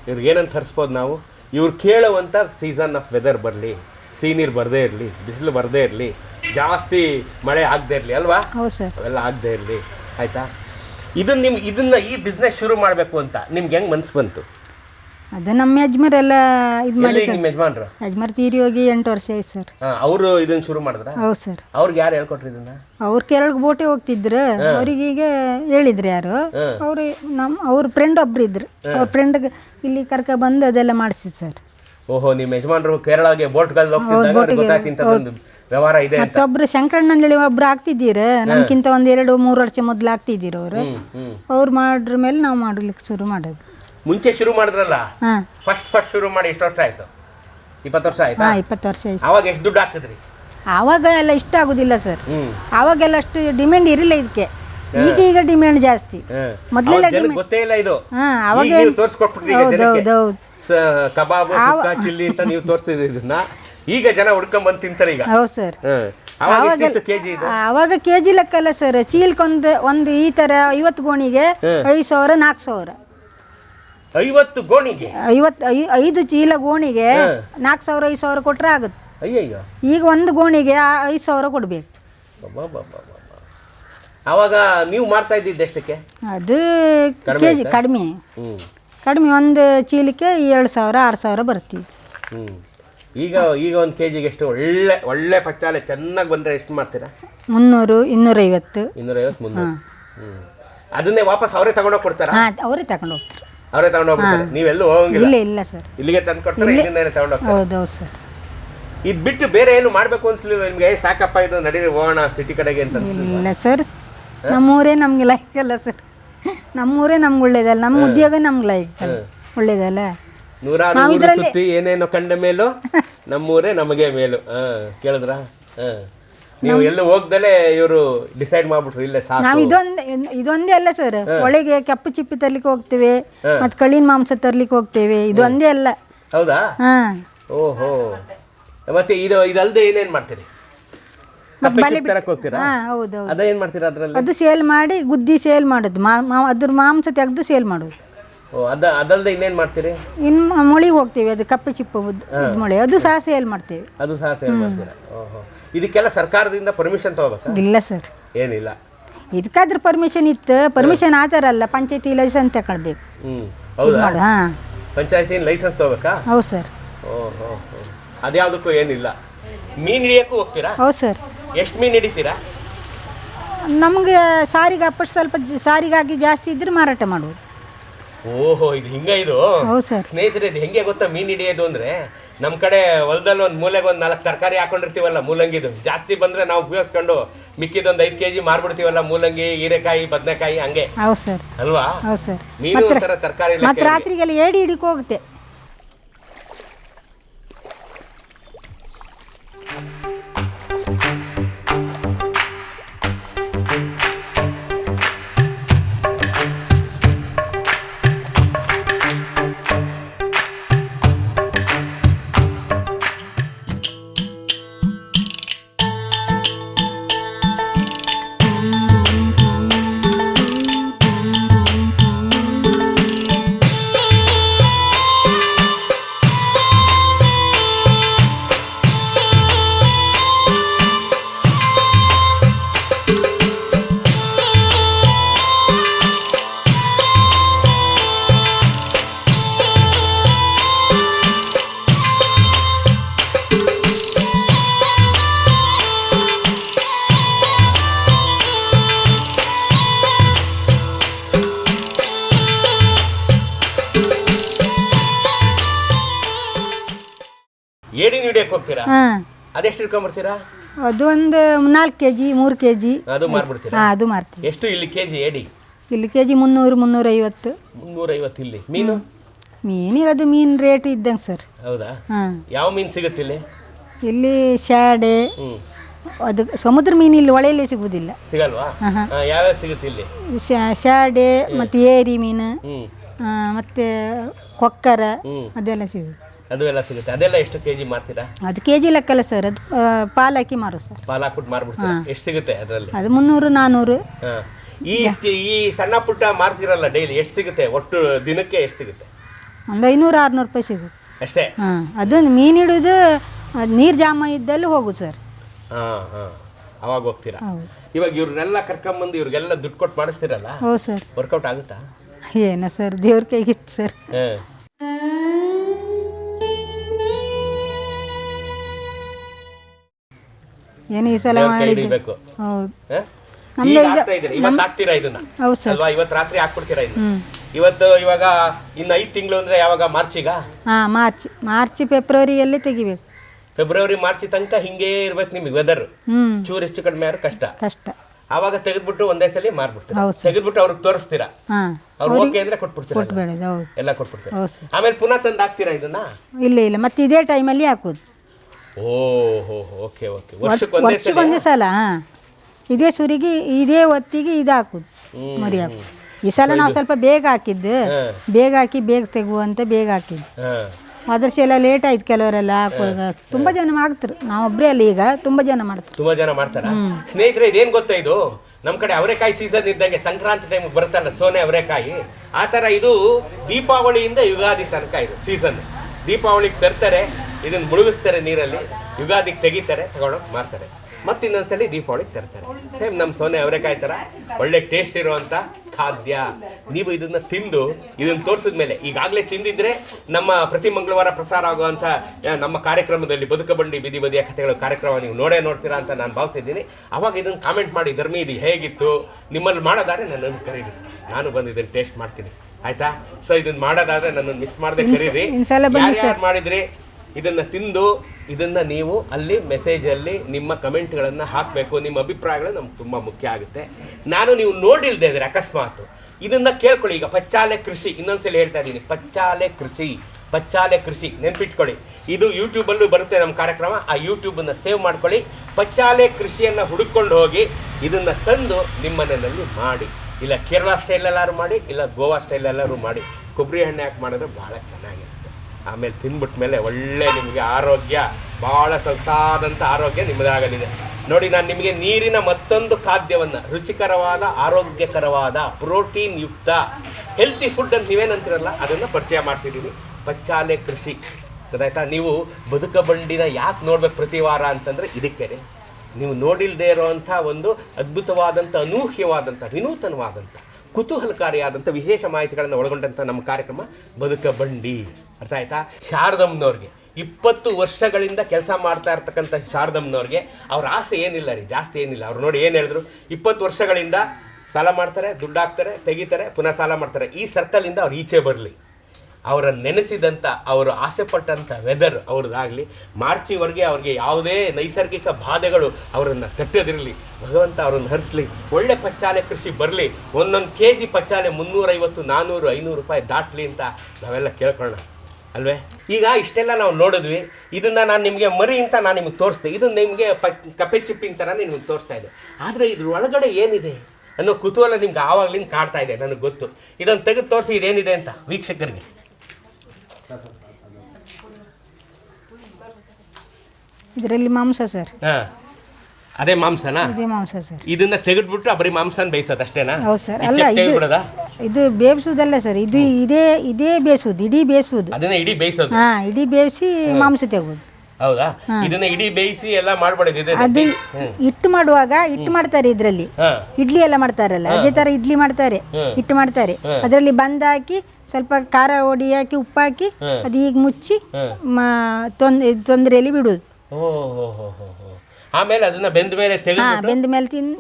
Speaker 2: ಇವ್ರಿಗೆ ಏನಂತ ತರಿಸ್ಬೋದು ನಾವು? ಇವ್ರು ಕೇಳುವಂಥ ಸೀಸನ್ ಆಫ್ ವೆದರ್ ಬರಲಿ ಸೀನೀರು ಬರದೇ ಇರಲಿ ಬಿಸಿಲು ಬರದೇ ಇರಲಿ ಜಾಸ್ತಿ ಮಳೆ ಆಗದೆ ಇರಲಿ ಅಲ್ವಾ?
Speaker 3: ಹೌದು ಸರ್.
Speaker 2: ಅವೆಲ್ಲ ಆಗದೆ ಇರಲಿ. ಆಯಿತಾ? ಇದನ್ನ ನಿಮ್ ಇದನ್ನ ಈ ಬಿಸ್ನೆಸ್ ಶುರು ಮಾಡಬೇಕು ಅಂತ ನಿಮ್ಗೆ ಹೆಂಗ್ ಮನ್ಸು ಬಂತು?
Speaker 3: ಅದೇ ನಮ್ಮ ಯಜಮಾರೆಲ್ಲ ಇದು ಮಾಡಿ
Speaker 2: ಎಲ್ಲಿ ನಿಮ್ಮ ಯಜಮಾನ್ರು?
Speaker 3: ಯಜಮಾರ್ ತೀರಿ ಹೋಗಿ ಎಂಟು ವರ್ಷ ಆಯ್ತು ಸರ್.
Speaker 2: ಅವರು ಇದನ್ನ ಶುರು ಮಾಡಿದ್ರ?
Speaker 3: ಹೌದು ಸರ್.
Speaker 2: ಅವ್ರಿಗೆ ಯಾರು ಹೇಳ್ಕೊಟ್ರಿ ಇದನ್ನ?
Speaker 3: ಅವ್ರ ಕೆಳಗೆ ಬೋಟೆ ಹೋಗ್ತಿದ್ರು. ಅವ್ರಿಗೆ ಈಗ ಹೇಳಿದ್ರು ಯಾರು. ಅವರು ನಮ್ಮ ಅವ್ರ ಫ್ರೆಂಡ್ ಒಬ್ರು ಇದ್ರು. ಅವ್ರ ಫ್ರೆಂಡ್ಗೆ ಇಲ್ಲಿ ಕರ್ಕ ಬಂದು ಅದೆಲ್ಲ ಮಾಡಿಸಿ ಸರ್.
Speaker 2: ಓಹೋ ನಿಮ್ಮ ಯಜಮಾನ್ರು ಕೇರಳಗೆ ಬೋಟ್ಗಳಲ್ಲಿ ಹೋಗ್ತಿದ್ದಾಗ ಅವ್ರಿಗೆ ಗೊತ್ತಾಯ್ತು ಇಂಥದ್ದೊಂದು ವ್ಯವಹಾರ ಇದೆ ಅಂತ.
Speaker 3: ಮತ್ತೊಬ್ರು ಶಂಕರಣ್ಣಲ್ಲಿ ಒಬ್ರು ಆಗ್ತಿದ್ದೀರ? ನಮ್ಗಿಂತ ಒಂದ್ ಎರಡು ಮೂರು ವರ್ಷ ಮೊದ್ಲು ಆಗ್ತಿದ್ದೀರ ಅವರು? ಅವ್ರು ಮಾಡ್ರ ಮೇಲೆ ನಾವು ಮಾಡ್ಲಿಕ್ಕೆ ಶುರು ಮಾಡೋದು.
Speaker 2: ಮುಂಚೆ ಶುರು ಮಾಡಿದ್ರಲ್ಲ?
Speaker 3: ಹಾ.
Speaker 2: ಫಸ್ಟ್ ಫಸ್ಟ್ ಶುರು ಮಾಡಿ ಎಷ್ಟು ವರ್ಷ ಆಯ್ತು? ಇಪ್ಪತ್ತು ವರ್ಷ ಆಯ್ತಾ?
Speaker 3: ಹಾ ಇಪ್ಪತ್ತು ವರ್ಷ ಆಯ್ತು.
Speaker 2: ಅವಾಗ ಎಷ್ಟು ದುಡ್ಡು ಆಗ್ತದ್ರಿ
Speaker 3: ಅವಾಗ ಎಲ್ಲ ಇಷ್ಟ ಆಗುದಿಲ್ಲ ಸರ್.
Speaker 2: ಅವಾಗೆಲ್ಲ
Speaker 3: ಆವಾಗೆಲ್ಲ ಅಷ್ಟು ಡಿಮ್ಯಾಂಡ್ ಇರಲಿಲ್ಲ ಇದಕ್ಕೆ ಈಗ ಈಗ ಡಿಮ್ಯಾಂಡ್ ಜಾಸ್ತಿ.
Speaker 2: ಹ್ಮ್.
Speaker 3: ಮೊದ್ಲೆಲ್ಲ
Speaker 2: ಅವಾಗ ಜನಕ್ಕೆ ಗೊತ್ತೇ ಇಲ್ಲ ಇದು.
Speaker 3: ಹಾ ಅವಾಗ
Speaker 2: ನೀವು ತೋರಿಸ್ಕೊಟ್ಬಿಟ್ರಿ
Speaker 3: ಹೌದು. ಹೌದು
Speaker 2: ಕಬಾಬು ಸುಕ್ಕ ಚಿಲ್ಲಿ ಅಂತ ನೀವು ತೋರಿಸಿದ್ರಿ ಇದನ್ನ. ಈಗ ಜನ ಹುಡ್ಕೊಂಡ್ ಬಂದು ತಿಂತಾರೆ ಈಗ.
Speaker 3: ಹೌದು ಸರ್.
Speaker 2: ಹ್ಮ್. ಅವಾಗ ಎಷ್ಟಿತ್ತು ಕೆಜಿ ಇದು?
Speaker 3: ಆವಾಗ ಕೆ ಜಿ ಲೆಕ್ಕಲ್ಲ ಸರ್. ಚೀಲ್ಕೊಂದು ಒಂದು ಈ ತರ ಐವತ್ತು ಗೋಣಿಗೆ ಐದು ಸಾವಿರ ನಾಲ್ಕು ಸಾವಿರ.
Speaker 2: ಐವತ್ತು ಗೋಣಿಗೆ?
Speaker 3: ಐವತ್ತು ಐದು ಚೀಲ ಗೋಣಿಗೆ ನಾಲ್ಕು ಸಾವಿರ ಐದು ಸಾವಿರ ಕೊಟ್ರೆ ಆಗುತ್ತೆ.
Speaker 2: ಅಯ್ಯಯ್ಯೋ.
Speaker 3: ಈಗ ಒಂದು ಗೋಣಿಗೆ ಆ ಐದು ಸಾವಿರ ಕೊಡ್ಬೇಕು.
Speaker 2: ಅವಾಗ ನೀವು ಮಾರ್ತಾ ಇದ್ದಿದ್ದು ಎಷ್ಟಕ್ಕೆ?
Speaker 3: ಅದು
Speaker 2: ಕಡಿಮೆ
Speaker 3: ಕೆ ಜಿ ಕಡಿಮೆ.
Speaker 2: ಹ್ಮ್.
Speaker 3: ಕಡಿಮೆ ಒಂದು ಚೀಲಕ್ಕೆ ಏಳು ಸಾವಿರ ಆರು ಸಾವಿರ ಬರ್ತೀವಿ
Speaker 2: ಹ್ಮ್. ಈಗ ಈಗ ಒಂದು ಕೆ ಜಿಗೆ ಎಷ್ಟು? ಒಳ್ಳೆ ಒಳ್ಳೆ ಪಚ್ಚಾಲೆ ಚೆನ್ನಾಗಿ ಬಂದರೆ ಎಷ್ಟು ಮಾಡ್ತೀರಾ?
Speaker 3: ಮುನ್ನೂರು ಇನ್ನೂರೈವತ್ತು.
Speaker 2: ಇನ್ನೂರೈವತ್ತು ಮುನ್ನೂರು. ಹ್ಞೂ ಅದನ್ನೇ ವಾಪಸ್ ಅವರೇ ತಗೊಂಡೋಗಿ ಕೊಡ್ತಾರಾ?
Speaker 3: ಹಾಂ ಅವರೇ ತಗೊಂಡು ಹೋಗ್ತಾರೆ.
Speaker 2: ಅವರೇ ತಗೊಂಡೋಗ್ಬಿಡ್ತಾರೆ ನೀವೆಲ್ಲೂ ಹೋಗಂಗಿಲ್ಲ?
Speaker 3: ಇಲ್ಲ ಇಲ್ಲ ಸರ್.
Speaker 2: ಇಲ್ಲಿಗೆ ತಂದು ಕೊಡ್ತಾರೆ ಇಲ್ಲಿಂದ ತಗೊಂಡೋಗ್ತಾರೆ
Speaker 3: ಹೌದು ಹೌದು ಸರ್.
Speaker 2: ಇದು ಬಿಟ್ಟು ಬೇರೆ ಏನು ಮಾಡಬೇಕು ಅನ್ಸಲಿಲ್ಲ ನಿಮಗೆ? ಏ, ಸಾಕಪ್ಪ ಇದು ನಡೀರಿ ಹೋಗೋಣ ಸಿಟಿ ಕಡೆಗೆ ಅಂತ ಅನ್ಸ್ಲಿಲ್ಲ
Speaker 3: ಇಲ್ಲ ಸರ್. ನಮ್ಮೂರೇ ನಮ್ಗೆ ಲೈಕ್ ಅಲ್ಲ ಸರ್. ನಮ್ಮೂರೇ ನಮ್ಗೆ ಒಳ್ಳೇದಲ್ಲ. ನಮ್ಮ ಉದ್ಯೋಗ ನಮ್ಗೆ ಲೈಕ್ ಅಲ್ಲ. ಒಳ್ಳೇದಲ್ಲ.
Speaker 2: ನೂರಾರು ಊರು ಸುತ್ತಿ ಏನೇನೋ ಕಂಡ ಮೇಲೂ ನಮ್ಮೂರೇ ನಮಗೆ ಮೇಲು. ಹಾ ಕೇಳಿದ್ರಾ? ಹಾ ನೀವು ಎಲ್ಲ ಹೋಗ್ದಲೇ ಇವರು ಡಿಸೈಡ್ ಮಾಡ್ಬಿಟ್ರು ಇಲ್ಲ ಸಾಕು.
Speaker 3: ನಾವು ಇದೊಂದೇ ಇದೊಂದೇ ಅಲ್ಲ ಸರ್ ಒಳಗೆ ಕೆಪ್ಪು ಚಿಪ್ಪಿ ತರ್ಲಿಕ್ಕೆ ಹೋಗ್ತೇವೆ ಮತ್ತೆ ಕಳ್ಳಿನ ಮಾಂಸ ತರ್ಲಿಕ್ಕೆ ಹೋಗ್ತೇವೆ ಇದೊಂದೇ ಅಲ್ಲ.
Speaker 2: ಹೌದಾ?
Speaker 3: ಹಾ.
Speaker 2: ಓಹೋ. ಮತ್ತೆ ಇದು ಇದಲ್ದೆ ಏನೇನ್ ಮಾಡ್ತೀರಿ? ಅದ ಏನ್ ಮಾಡ್ತೀರಾ ಅದ್ರಲ್ಲಿ?
Speaker 3: ಅದು ಸೇಲ್ ಮಾಡಿ ಗುದ್ದಿ ಸೇಲ್ ಮಾಡೋದು. ಮಾ ಮಾ- ಅದ್ರ ಮಾಂಸ ತೆಗೆದು ಸೇಲ್ ಮಾಡೋದು.
Speaker 2: ಅದ ಅದಲ್ಲದೆ ಇನ್ನೇನ್ ಮಾಡ್ತೀರಿ?
Speaker 3: ಇನ್ನು ಮೊಳಿಗೆ ಹೋಗ್ತೀವಿ ಅದು ಕಪ್ಪೆ ಚಿಪ್ಪು ಉದ್- ಮೊಳೆ ಅದು ಸಹ ಸೇಲ್ ಮಾಡ್ತೀವಿ.
Speaker 2: ಅದು ಸಹ ಸೇಲ್ ಮಾಡ್ತೀರಾ? ಓಹೋ. ಇದಕ್ಕೆಲ್ಲ ಸರ್ಕಾರದಿಂದ ಪರ್ಮಿಷನ್ ತಗೋಬೇಕಾ?
Speaker 3: ಇಲ್ಲ ಸರ್.
Speaker 2: ಏನಿಲ್ಲ.
Speaker 3: ಇದಕ್ಕಾದ್ರೆ ಪರ್ಮಿಷನ್ ಇತ್ತು. ಪರ್ಮಿಷನ್ ಆತರ ಅಲ್ಲ ಪಂಚಾಯತಿ ಲೈಸೆನ್ಸ್ ತಗೊಳ್ಬೇಕು.
Speaker 2: ಹ್ಮ್. ಹೌದಾ?
Speaker 3: ಹಾಂ.
Speaker 2: ಪಂಚಾಯತಿ ಲೈಸೆನ್ಸ್ ತಗೋಬೇಕಾ?
Speaker 3: ಹೌದು ಸರ್.
Speaker 2: ಓಹೋ ಅದ್ಯಾವುದಕ್ಕೂ ಏನಿಲ್ಲ. ಮೀನ್ ಹಿಡಿಯಕ್ಕೂ ಹೋಗ್ತೀರಾ?
Speaker 3: ಹೌದು ಸರ್.
Speaker 2: ಎಷ್ಟು ಮೀನ್ ಹಿಡಿತೀರಾ?
Speaker 3: ನಮಗೆ ಸಾರಿಗೆ ಅಪ್ಪಷ್ಟು ಸ್ವಲ್ಪ ಜ- ಸಾರಿಗಾಗಿ ಜಾಸ್ತಿ ಇದ್ರೆ ಮಾರಾಟ ಮಾಡುವುದು
Speaker 2: ಓಹೋ ಇದು ಹಿಂಗ ಇದು?
Speaker 3: ಹೌದು ಸರ್.
Speaker 2: ಸ್ನೇಹಿತರೆ ಇದು ಹೆಂಗೆ ಗೊತ್ತಾ ಮೀನ್ ಹಿಡಿಯೋದು ಅಂದ್ರೆ ನಮ್ಮ ಕಡೆ ಹೊಲದಲ್ಲಿ ಒಂದು ಮೂಲೆಗೆ ಒಂದ್ ನಾಲ್ಕು ತರಕಾರಿ ಹಾಕೊಂಡಿರ್ತೀವಲ್ಲ ಮೂಲಂಗಿದು ಜಾಸ್ತಿ ಬಂದ್ರೆ ನಾವು ಉಪಯೋಗಿಸ್ಕೊಂಡು ಮಿಕ್ಕಿದೊಂದು ಐದ್ ಕೆಜಿ ಮಾರ್ಬಿಡ್ತೀವಲ್ಲ ಮೂಲಂಗಿ ಹೀರೆಕಾಯಿ ಬದನೆಕಾಯಿ ಹಂಗೆ.
Speaker 3: ಹೌದು ಸರ್.
Speaker 2: ಅಲ್ವಾ?
Speaker 3: ಹೌದು ಸರ್.
Speaker 2: ಮೀನು ತರ ತರಕಾರಿ
Speaker 3: ಮತ್ತು ರಾತ್ರಿಗೆಲ್ಲ ಏಡಿ ಹಿಡಿಕೆ ಹೋಗುತ್ತೆ.
Speaker 2: ಅದೆಷ್ಟು ಹಿಡ್ಕೊಂಬರ್ತೀರಾ
Speaker 3: ಅದು ಒಂದು ನಾಲ್ಕು ಕೆ ಜಿ ಮೂರು ಕೆ ಜಿ
Speaker 2: ಅದು ಮಾರ್ಬಿಡ್ತೀರಾ?
Speaker 3: ಹಾಂ ಅದು ಮಾರ್ತೀವಿ.
Speaker 2: ಎಷ್ಟು ಇಲ್ಲಿ ಕೆ ಜಿ ಏಡಿ
Speaker 3: ಇಲ್ಲಿ ಕೆ ಜಿ ಮುನ್ನೂರು ಮುನ್ನೂರೈವತ್ತು.
Speaker 2: ಮುನ್ನೂರೈವತ್ತು ಇಲ್ಲಿ. ಮೀನು?
Speaker 3: ಮೀನಿಗೆ ಅದು ಮೀನು ರೇಟ್ ಇದ್ದಂಗೆ ಸರ್.
Speaker 2: ಹೌದಾ?
Speaker 3: ಹಾಂ.
Speaker 2: ಯಾವ ಮೀನು ಸಿಗುತ್ತೆ ಇಲ್ಲಿ?
Speaker 3: ಇಲ್ಲಿ ಶಾಡೆ
Speaker 2: ಹ್ಮ್.
Speaker 3: ಅದು ಸಮುದ್ರ ಮೀನು ಇಲ್ಲಿ ಹೊಳೆಯಲ್ಲಿ ಸಿಗುವುದಿಲ್ಲ
Speaker 2: ಸಿಗಲ್ವಾ?
Speaker 3: ಆಹಾ.
Speaker 2: ಹಾ, ಯಾವ್ಯಾವ ಸಿಗುತ್ತೆ ಇಲ್ಲಿ?
Speaker 3: ಶಾ- ಶಾಡೆ ಮತ್ತು ಏರಿ ಮೀನು
Speaker 2: ಹ್ಮ್.
Speaker 3: ಆ, ಮತ್ತೆ ಕೊಕ್ಕರ. ಅದೆಲ್ಲ ಸಿಗುತ್ತೆ.
Speaker 2: ಅದು ಎಲ್ಲ ಸಿಗುತ್ತೆ. ಅದೆಲ್ಲ ಎಷ್ಟು ಕೆಜಿ ಮಾರ್ತೀರಾ?
Speaker 3: ಅದು ಕೆ ಜಿ ಲೆಕ್ಕಲ್ಲ ಸರ್ ಅದು ಪಾಲಾಕಿ ಮಾರು ಸರ್
Speaker 2: ಪಾಲ್ ಹಾಕ್ಬಿಟ್ಟು ಮಾರ್ಬಿಡ್ತೀರಾ? ಎಷ್ಟು ಸಿಗುತ್ತೆ ಅದರಲ್ಲಿ?
Speaker 3: ಅದು ಮುನ್ನೂರು ನಾನ್ನೂರು
Speaker 2: ಈ ಈ ಸಣ್ಣ ಪುಟ್ಟ ಮಾರ್ತಿರಲ್ಲ ಡೈಲಿ ಎಷ್ಟು ಸಿಗುತ್ತೆ? ಒಟ್ಟು ದಿನಕ್ಕೆ ಎಷ್ಟು ಸಿಗುತ್ತೆ?
Speaker 3: ಒಂದು ಐನೂರು ಆರುನೂರು ರೂಪಾಯಿ ಸಿಗುತ್ತೆ.
Speaker 2: ಅಷ್ಟೇ?
Speaker 3: ಹಾಂ. ಅದು ಮೀನು ಹಿಡಿದು ನೀರು ಜಾಮ ಇದ್ದಲ್ಲಿ ಹೋಗು ಸರ್
Speaker 2: ಹಾ ಹಾ. ಅವಾಗ ಹೋಗ್ತೀರಾ? ಇವಾಗ ಇವ್ರನ್ನೆಲ್ಲ ಕರ್ಕೊಂಬಂದು ಇವ್ರಿಗೆಲ್ಲ ದುಡ್ಡು ಕೊಟ್ಟು ಮಾಡಿಸ್ತೀರಲ್ಲ?
Speaker 3: ಹೌದು ಸರ್
Speaker 2: ವರ್ಕೌಟ್ ಆಗುತ್ತಾ?
Speaker 3: ಏನೋ ಸರ್ ದೇವ್ರ ಕೈಗಿತ್ತು ಸರ್ ಏನು ಈ ಸಲ ಮಾಡಿದ್ದು?
Speaker 2: ಹಿಡಿಬೇಕು
Speaker 3: ಹೌದು.
Speaker 2: ಈಗ
Speaker 3: ಈಗ-
Speaker 2: ಹಾಕ್ತಾ ಇವತ್ತು ಹಾಕ್ತೀರಾ ಇದನ್ನ?
Speaker 3: ಹೌದು ಸರ್.
Speaker 2: ಅಲ್ವಾ? ಇವತ್ತು ರಾತ್ರಿ ಹಾಕ್ಬಿಡ್ತೀರಾ ಇದನ್ನ?
Speaker 3: ಹ್ಞೂ
Speaker 2: ಇವತ್ತು ಇವಾಗ ಇನ್ನು ಐದು ತಿಂಗಳು ಅಂದ್ರೆ ಯಾವಾಗ? ಮಾರ್ಚಿಗ
Speaker 3: ಹಾಂ ಮಾರ್ಚ್. ಮಾರ್ಚ್ ಫೆಬ್ರವರಿಯಲ್ಲಿ ತೆಗಿಬೇಕು.
Speaker 2: ಫೆಬ್ರವರಿ ಮಾರ್ಚ್ ತನಕ ಹಿಂಗೇ ಇರ್ಬೇಕು ನಿಮಗೆ ವೆದರ್
Speaker 3: ಹ್ಞೂ
Speaker 2: ಚೂರು ಹೆಚ್ಚು ಕಡಿಮೆ ಆದ್ರೆ ಕಷ್ಟ.
Speaker 3: ಕಷ್ಟ.
Speaker 2: ಆವಾಗ ತೆಗೆದ್ಬಿಟ್ಟು ಒಂದೇ ಸಲ ಮಾರ್ಬಿಡ್ತೀರಾ?
Speaker 3: ಹೌದು.
Speaker 2: ತೆಗೆದ್ಬಿಟ್ಟು ಅವ್ರಿಗೆ ತೋರಿಸ್ತೀರಾ?
Speaker 3: ಹಾಂ.
Speaker 2: ಅವ್ರು ಓಕೆ ಅಂದ್ರೆ ಕೊಟ್ಬಿಡ್ತೀರಾ
Speaker 3: ಕೊಟ್ಟು ಬೇಡದು ಹೌದು.
Speaker 2: ಎಲ್ಲ ಕೊಟ್ಬಿಡ್ತೀರಾ?
Speaker 3: ಹೌದು ಸರ್.
Speaker 2: ಆಮೇಲೆ ಪುನಃ ತಂದು ಹಾಕ್ತೀರಾ ಇದನ್ನ?
Speaker 3: ಇಲ್ಲ ಇಲ್ಲ. ಮತ್ತೆ ಇದೇ ಟೈಮಲ್ಲಿ ಹಾಕೋದು.
Speaker 2: Okay okay. ವರ್ಷಕ್ಕೆ ಒಂದೇ ಸಲ
Speaker 3: ವರ್ಷಕ್ಕೊಂದೇ ಸಲ ಹಾಂ. ಇದೇ ಸುರಿಗೆ ಇದೇ ಹೊತ್ತಿಗೆ ಇದು ಹಾಕುದು ಮರಿ ಹಾಕುದು ಈ ಸಲ ನಾವು ಸ್ವಲ್ಪ ಬೇಗ ಹಾಕಿದ್ದು ಬೇಗ ಹಾಕಿ ಬೇಗ ತೆಗುವಂತ ಬೇಗ ಹಾಕಿದ್ದು.
Speaker 2: ಹಾ.
Speaker 3: ಎಲ್ಲ ಲೇಟ್ ಆಯ್ತು ಕೆಲವರೆಲ್ಲ ಹಾಕುವಾಗ. ತುಂಬ ಜನ ಮಾಡ್ತಾರೆ. ನಾವೊಬ್ಬರೇ ಅಲ್ಲ ಈಗ ತುಂಬ ಜನ ಮಾಡ್ತಾರೆ.
Speaker 2: ತುಂಬಾ ಜನ ಮಾಡ್ತಾರ? ಸ್ನೇಹಿತರೆ ಇದೇನ್ ಗೊತ್ತಾ ಇದು? ನಮ್ ಕಡೆ ಅವರೆಕಾಯಿ ಸೀಸನ್ ಇದ್ದಂಗೆ ಸಂಕ್ರಾಂತಿ ಟೈಮ್ ಬರುತ್ತಲ್ಲ ಸೋನೆ ಅವರೆಕಾಯಿ. ಆ ತರ ಇದು ದೀಪಾವಳಿಯಿಂದ ಯುಗಾದಿ ತನಕ ಇದು ಸೀಸನ್ ದೀಪಾವಳಿಗೆ ತರ್ತಾರೆ ಇದನ್ನ ಮುಳುಗಿಸ್ತಾರೆ ನೀರಲ್ಲಿ, ಯುಗಾದಿಗೆ ತೆಗಿತಾರೆ, ತಗೊಂಡೋಗಿ ಮಾರ್ತಾರೆ. ಮತ್ತೆ ಇನ್ನೊಂದ್ಸಲಿ ದೀಪಾವಳಿಗೆ ತರ್ತಾರೆ. ಸೇಮ್ ನಮ್ಮ ಸೋನೆ ಅವರೆಕಾಯಿ ತರ, ಒಳ್ಳೆ ಟೇಸ್ಟ್ ಇರುವಂತ ಖಾದ್ಯ ನೀವು ಇದನ್ನ ತಿಂದು ಇದನ್ನ ತೋರಿಸಿದ ಮೇಲೆ ಈಗಾಗಲೇ ತಿಂದಿದ್ರೆ ನಮ್ಮ ಪ್ರತಿ ಮಂಗಳವಾರ ಪ್ರಸಾರ ಆಗುವಂಥ ಆ, ನಮ್ಮ ಕಾರ್ಯಕ್ರಮದಲ್ಲಿ ಬದುಕ ಬಂಡಿ ಬೀದಿ ಬದಿಯ ಕಥೆಗಳ ಕಾರ್ಯಕ್ರಮ ನೀವು ನೋಡೇ ನೋಡ್ತೀರಾ ಅಂತ ನಾನು ಭಾವಿಸಿದ್ದೀನಿ ಅವಾಗ ಇದನ್ನ ಕಾಮೆಂಟ್ ಮಾಡಿ ಧರ್ಮಿ ಇದು ಹೇಗಿತ್ತು? ನಿಮ್ಮಲ್ಲಿ ಮಾಡೋದಾದ್ರೆ ನನ್ನನ್ನು ಕರೀರಿ. ನಾನು ಬಂದು ಇದನ್ನ ಟೇಸ್ಟ್ ಮಾಡ್ತೀನಿ. ಆಯ್ತಾ? ಸೊ ಇದನ್ನ ಮಾಡೋದಾದ್ರೆ ನನ್ನನ್ನು ಮಿಸ್ ಮಾಡದೆ ಕರೀರಿ. ಮಾಡಿದ್ರಿ? ಇದನ್ನ ತಿಂದು, ಇದನ್ನು ನೀವು ಅಲ್ಲಿ ಮೆಸೇಜಲ್ಲಿ ನಿಮ್ಮ ಕಮೆಂಟ್ಗಳನ್ನು ಹಾಕಬೇಕು. ನಿಮ್ಮ ಅಭಿಪ್ರಾಯಗಳು ನಮ್ಗೆ ತುಂಬ ಮುಖ್ಯ ಆಗುತ್ತೆ. ನಾನು ನೀವು ನೋಡಿಲ್ದೇ ಇದ್ರೆ ಅಕಸ್ಮಾತ್. ಇದನ್ನು ಕೇಳ್ಕೊಳ್ಳಿ. ಈಗ ಪಚ್ಚಾಲೆ ಕೃಷಿ, ಇನ್ನೊಂದ್ಸಲ ಹೇಳ್ತಾ ಇದ್ದೀನಿ. ಪಚ್ಚಾಲೆ ಕೃಷಿ ಪಚ್ಚಾಲೆ ಕೃಷಿ ನೆನ್ಪಿಟ್ಕೊಳ್ಳಿ. ಇದು ಯೂಟ್ಯೂಬಲ್ಲೂ ಬರುತ್ತೆ ನಮ್ಮ ಕಾರ್ಯಕ್ರಮ. ಆ ಯೂಟ್ಯೂಬನ್ನು ಸೇವ್ ಮಾಡ್ಕೊಳ್ಳಿ. ಪಚ್ಚಾಲೆ ಕೃಷಿಯನ್ನು ಹುಡುಕೊಂಡು ಹೋಗಿ ಇದನ್ನು ತಂದು ನಿಮ್ಮ ಮನೆಯಲ್ಲಿ ಮಾಡಿ. ಇಲ್ಲ ಕೇರಳ ಸ್ಟೈಲ್ ಎಲ್ಲರೂ ಮಾಡಿ, ಇಲ್ಲ ಗೋವಾ ಸ್ಟೈಲ್ ಎಲ್ಲರೂ ಮಾಡಿ. ಕೊಬ್ಬರಿ ಎಣ್ಣೆ ಹಾಕಿ ಮಾಡಿದ್ರೆ ಭಾಳ ಚೆನ್ನಾಗಿರುತ್ತೆ ಆಮೇಲೆ ತಿಂದ್ಬಿಟ್ಟ ಮೇಲೆ ಒಳ್ಳೆ ನಿಮಗೆ ಆರೋಗ್ಯ ಭಾಳ ಸೊಗಸಾದಂಥ ಆರೋಗ್ಯ ನಿಮ್ಮದಾಗಲಿದೆ. ನೋಡಿ, ನಾನು ನಿಮಗೆ ನೀರಿನ ಮತ್ತೊಂದು ಖಾದ್ಯವನ್ನು, ರುಚಿಕರವಾದ, ಆರೋಗ್ಯಕರವಾದ ಪ್ರೋಟೀನ್ ಯುಕ್ತ ಹೆಲ್ತಿ ಫುಡ್ ಅಂತ ನೀವೇನಂತಿರಲ್ಲ, ಅದನ್ನು ಪರಿಚಯ ಮಾಡ್ತಿದ್ದೀನಿ. ಪಚ್ಚಾಲೆ ಕೃಷಿ. ಗೊತ್ತಾಯ್ತಾ? ನೀವು ಬದುಕ ಬಂಡಿನ ಯಾಕೆ ನೋಡ್ಬೇಕು ಪ್ರತಿ ವಾರ ಅಂತಂದರೆ ಇದಕ್ಕೆ ನೀವು ನೋಡಿಲ್ಲದೆ ಇರೋವಂಥ ಒಂದು ಅದ್ಭುತವಾದಂಥ, ಅನೂಹ್ಯವಾದಂಥ, ವಿನೂತನವಾದಂಥ, ಕುತೂಹಲಕಾರಿಯಾದಂಥ ವಿಶೇಷ ಮಾಹಿತಿಗಳನ್ನು ಒಳಗೊಂಡಂಥ ನಮ್ಮ ಕಾರ್ಯಕ್ರಮ ಬದುಕ ಬಂಡಿ. ಅರ್ಥ ಆಯ್ತಾ? ಶಾರದಮ್ಮನವ್ರಿಗೆ ಇಪ್ಪತ್ತು ವರ್ಷಗಳಿಂದ ಕೆಲಸ ಮಾಡ್ತಾ ಇರ್ತಕ್ಕಂಥ ಶಾರದಮ್ಮನವ್ರಿಗೆ ಅವ್ರ ಆಸೆ ಏನಿಲ್ಲ ರೀ, ಜಾಸ್ತಿ ಏನಿಲ್ಲ. ಅವ್ರು ನೋಡಿ ಏನು ಹೇಳಿದ್ರು? ಇಪ್ಪತ್ತು ವರ್ಷಗಳಿಂದ ಸಾಲ ಮಾಡ್ತಾರೆ ದುಡ್ಡು ಹಾಕ್ತಾರೆ ತೆಗಿತಾರೆ, ಪುನಃ ಸಾಲ ಮಾಡ್ತಾರೆ. ಈ ಸರ್ಕಲಿಂದ ಅವ್ರು ಈಚೆ ಬರಲಿ. ಅವರ ನೆನೆಸಿದಂಥ ಅವರು ಆಸೆ ಪಟ್ಟಂಥ ವೆದರ್ ಅವ್ರದ್ದಾಗಲಿ, ಮಾರ್ಚಿವರೆಗೆ ಅವ್ರಿಗೆ ಯಾವುದೇ ನೈಸರ್ಗಿಕ ಬಾಧೆಗಳು ಅವರನ್ನು ತಟ್ಟದಿರಲಿ, ಭಗವಂತ ಅವರನ್ನು ಹರಿಸಲಿ, ಒಳ್ಳೆ ಪಚ್ಚಾಲೆ ಕೃಷಿ ಬರಲಿ, ಒಂದೊಂದು ಕೆ ಜಿ ಪಚ್ಚಾಲೆ ಮುನ್ನೂರೈವತ್ತು ನಾನ್ನೂರು ಐನೂರು ರೂಪಾಯಿ ದಾಟಲಿ ಅಂತ ನಾವೆಲ್ಲ ಕೇಳ್ಕೊಳ್ಳೋಣ. ಅಲ್ವೇ? ಈಗ ಇಷ್ಟೆಲ್ಲ ನಾವು ನೋಡಿದ್ವಿ. ಇದನ್ನು ನಾನು ನಿಮಗೆ ಮರಿ ಅಂತ ನಾನು ನಿಮಗೆ ತೋರಿಸ್ದೆ. ಇದು ನಿಮಗೆ ಪ ಕಪೆ ಚಿಪ್ಪಿನ ಥರನೇ ನಿಮಗೆ ತೋರಿಸ್ತಾ ಇದೆ ಆದರೆ ಇದ್ರ ಒಳಗಡೆ ಏನಿದೆ? ಅನ್ನೋ ಕುತೂಹಲ ನಿಮ್ಗೆ ಆವಾಗ್ಲಿಂದ ಕಾಡ್ತಾ ಇದೆ ನನಗೆ ಗೊತ್ತು. ಇದನ್ನು ತೆಗೆದು ತೋರಿಸಿ ಇದೇನಿದೆ ಅಂತ ವೀಕ್ಷಕರಿಗೆ.
Speaker 3: ಇದರಲ್ಲಿ ಮಾಂಸ ಸರ್.
Speaker 2: ಹಾ. ಅದೇ ಮಾಂಸನಾ?
Speaker 3: ಇದೇ ಮಾಂಸ ಸರ್.
Speaker 2: ಇದನ್ನ ತೆಗೆದ್ಬಿಟ್ಟು ಬರೀ ಮಾಂಸನ ಬೇಯಿಸೋದು ಅಷ್ಟೇನಾ?
Speaker 3: ಹೌದು ಸರ್. ಅಲ್ಲ ಇದು
Speaker 2: ತೆಗೆದ್ಬಿಡೋದಾ
Speaker 3: ಇದು ಬೇಯಿಸೋದಲ್ಲ ಸರ್. ಇದು ಇದೇ ಇದೇ ಬೇಯಿಸೋದು ಇಡೀ ಬೇಯಿಸೋದು
Speaker 2: ಅದನ್ನ ಇಡೀ ಬೇಯಿಸೋದು?
Speaker 3: ಹಾಂ ಇಡೀ ಬೇಯಿಸಿ ಮಾಂಸ ತೆಗೋದು
Speaker 2: ಹೌದಾ? ಇದನ್ನ ಇಡೀ ಬೇಯಿಸಿ ಎಲ್ಲ ಮಾಡ್ಬಾರ್ದು ಇದೆ
Speaker 3: ಅದು ಹಿಟ್ಟು ಮಾಡುವಾಗ ಹಿಟ್ಟು ಮಾಡ್ತಾರೆ ಇದರಲ್ಲಿ.
Speaker 2: ಹಾ.
Speaker 3: ಇಡ್ಲಿ ಎಲ್ಲ ಮಾಡ್ತಾರಲ್ಲ ಅದೇ ತರ ಇಡ್ಲಿ ಮಾಡ್ತಾರೆ. ಹಿಟ್ಟು ಮಾಡ್ತಾರೆ. ಅದರಲ್ಲಿ ಬಂದ್ ಹಾಕಿ ಸ್ವಲ್ಪ ಖಾರ ಹೊಡಿ ಹಾಕಿ ಉಪ್ಪು ಹಾಕಿ. ಅದು ಈಗ ಮುಚ್ಚಿ ಮಾ ತೊಂದ್ ತೊಂದರೆಯಲ್ಲಿ ಬಿಡುದು
Speaker 2: ಓ ಹೋ ಹೋ ಹೋ ಹೋ ಆಮೇಲೆ ಅದನ್ನ ಬೆಂದ ಮೇಲೆ
Speaker 3: ಹಾ
Speaker 2: ತೆಗೆದು
Speaker 3: ಬೆಂದ ಮೇಲೆ ತಿನ್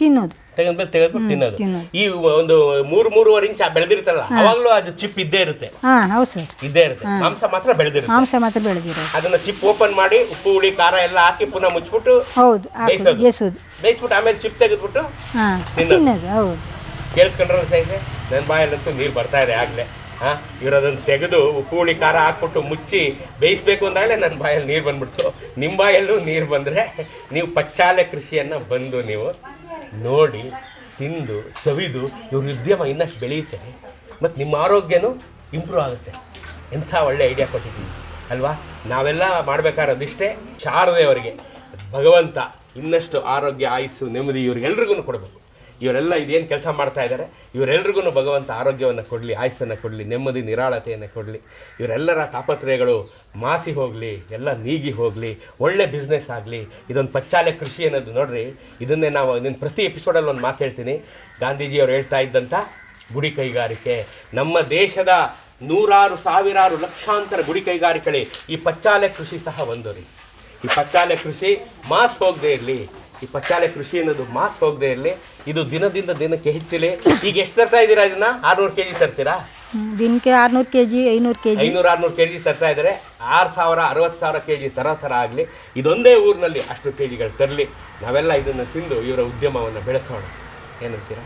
Speaker 3: ತಿನ್ನೋದು.
Speaker 2: ತೆಗೆದ ಮೇಲೆ ತೆಗೆದ್ಬಿಟ್ಟು ತಿನ್ನೋದು.
Speaker 3: ತಿನ್ನೋದು.
Speaker 2: ಈ ಒಂದು ಮೂರು ಮೂರುವರೆ ಇಂಚ ಬೆಳೆದಿರುತ್ತಲ್ಲ ಅವಾಗಲೂ ಅದು ಚಿಪ್ ಇದ್ದೇ ಇರುತ್ತೆ.
Speaker 3: ಹಾ ಹೌದು ಸರ್.
Speaker 2: ಇದ್ದೇ ಇರುತ್ತೆ. ಮಾಂಸ ಮಾತ್ರ ಬೆಳೆದಿರುತ್ತೆ.
Speaker 3: ಮಾಂಸ ಮಾತ್ರ ಬೆಳೆದಿರೋದು.
Speaker 2: ಅದನ್ನ ಚಿಪ್ ಓಪನ್ ಮಾಡಿ ಉಪ್ಪು ಹುಳಿ ಖಾರ ಎಲ್ಲ ಹಾಕಿ ಪುನಃ ಮುಚ್ಚಿಬಿಟ್ಟು
Speaker 3: ಹೌದು ಹಾಕೋದು
Speaker 2: ಬೇಯಿಸೋದು.
Speaker 3: ಬೇಯಿಸೋದು.
Speaker 2: ಬೇಯಿಸ್ಬಿಟ್ಟು ಆಮೇಲೆ ಚಿಪ್ ತೆಗೆದ್ಬಿಟ್ಟು
Speaker 3: ಹಾ
Speaker 2: ತಿನ್ನೋದು.
Speaker 3: ತಿನ್ನೋದು ಹೌದು.
Speaker 2: ಕೇಳಿಸ್ಕೊಂಡ್ರೆ ಸಹಿತ ನನ್ನ ಬಾಯಲ್ಲಂತೂ ನೀರು ಬರ್ತಾ ಇದೆ ಆಗಲೇ. ಹಾಂ? ಇವ್ರು ಅದನ್ನು ತೆಗೆದು ಉಪ್ಪು ಹುಳಿ ಖಾರ ಹಾಕ್ಬಿಟ್ಟು ಮುಚ್ಚಿ ಬೇಯಿಸ್ಬೇಕು ಅಂದಾಗಲೇ ನನ್ನ ಬಾಯಲ್ಲಿ ನೀರು ಬಂದ್ಬಿಡ್ತು. ನಿಮ್ಮ ಬಾಯಲ್ಲೂ ನೀರು ಬಂದರೆ ನೀವು ಪಚ್ಚಾಲೆ ಕೃಷಿಯನ್ನು ಬಂದು ನೀವು ನೋಡಿ, ತಿಂದು, ಸವಿದು ಇವ್ರ ಉದ್ಯಮ ಇನ್ನಷ್ಟು ಬೆಳೆಯುತ್ತೆ. ಮತ್ತು ನಿಮ್ಮ ಆರೋಗ್ಯನೂ ಇಂಪ್ರೂವ್ ಆಗುತ್ತೆ. ಎಂಥ ಒಳ್ಳೆ ಐಡಿಯಾ ಕೊಟ್ಟಿದ್ದೀನಿ ಅಲ್ವಾ? ನಾವೆಲ್ಲ ಮಾಡಬೇಕಾದಿಷ್ಟೇ ಶಾರದೆಯವರಿಗೆ ಭಗವಂತ ಇನ್ನಷ್ಟು ಆರೋಗ್ಯ, ಆಯಸ್ಸು, ನೆಮ್ಮದಿ ಇವ್ರಿಗೆಲ್ರಿಗೂ ಕೊಡಬೇಕು. ಇವರೆಲ್ಲ ಇದೇನು ಕೆಲಸ ಮಾಡ್ತಾ ಇದ್ದಾರೆ ಇವರೆಲ್ರಿಗೂ ಭಗವಂತ ಆರೋಗ್ಯವನ್ನು ಕೊಡಲಿ, ಆಯಸ್ಸನ್ನು ಕೊಡಲಿ, ನೆಮ್ಮದಿ, ನಿರಾಳತೆಯನ್ನು ಕೊಡಲಿ. ಇವರೆಲ್ಲರ ತಾಪತ್ರಯಗಳು ಮಾಸಿ ಹೋಗಲಿ, ಎಲ್ಲ ನೀಗಿ ಹೋಗಲಿ, ಒಳ್ಳೆ ಬಿಸ್ನೆಸ್ ಆಗಲಿ, ಇದೊಂದು ಪಚ್ಚಾಲೆ ಕೃಷಿ ಅನ್ನೋದು ನೋಡ್ರಿ. ಇದನ್ನೇ ನಾವು ಇದನ್ನು ಪ್ರತಿ ಎಪಿಸೋಡಲ್ಲಿ ಒಂದು ಮಾತು ಹೇಳ್ತೀನಿ. ಗಾಂಧೀಜಿಯವರು ಹೇಳ್ತಾ ಇದ್ದಂಥ ಗುಡಿ ಕೈಗಾರಿಕೆ. ನಮ್ಮ ದೇಶದ ನೂರಾರು, ಸಾವಿರಾರು ಲಕ್ಷಾಂತರ ಗುಡಿ ಕೈಗಾರಿಕೆಗಳೇ ಈ ಪಚ್ಚಾಲೆ ಕೃಷಿ ಸಹ ಒಂದು ರೀ. ಈ ಪಚ್ಚಾಲೆ ಕೃಷಿ ಮಾಸ್ ಹೋಗದೆ ಇರಲಿ. ಈ ಪಚ್ಚಾಲೆ ಕೃಷಿ ಅನ್ನೋದು ಮಾಸ್ ಹೋಗದೆ ಇರಲಿ. ಇದು ದಿನದಿಂದ ದಿನಕ್ಕೆ ಹೆಚ್ಚಲಿ. ಈಗ ಎಷ್ಟು ತರ್ತಾ ಇದ್ದೀರಾ ಇದನ್ನ? ಆರ್ನೂರು ಕೆಜಿ ತರ್ತೀರಾ?
Speaker 3: ದಿನಕ್ಕೆ ಆರ್ನೂರು ಕೆಜಿ ಐನೂರು ಕೆಜಿ.
Speaker 2: ಐನೂರು ಆರ್ನೂರು ಕೆ ಜಿ ತರ್ತಾ ಇದ್ದಾರೆ. ಆರು ಸಾವಿರ ಅರವತ್ತು ಸಾವಿರ ಕೆಜಿ ತರ ಥರ ಥರ ಆಗಲಿ. ಇದೊಂದೇ ಊರಿನಲ್ಲಿ ಅಷ್ಟು ಕೆ ಜಿಗಳು ತರಲಿ. ನಾವೆಲ್ಲ ಇದನ್ನು ತಿಂದು ಇವರ ಉದ್ಯಮವನ್ನು ಬೆಳೆಸೋಣ. ಏನಂತೀರಾ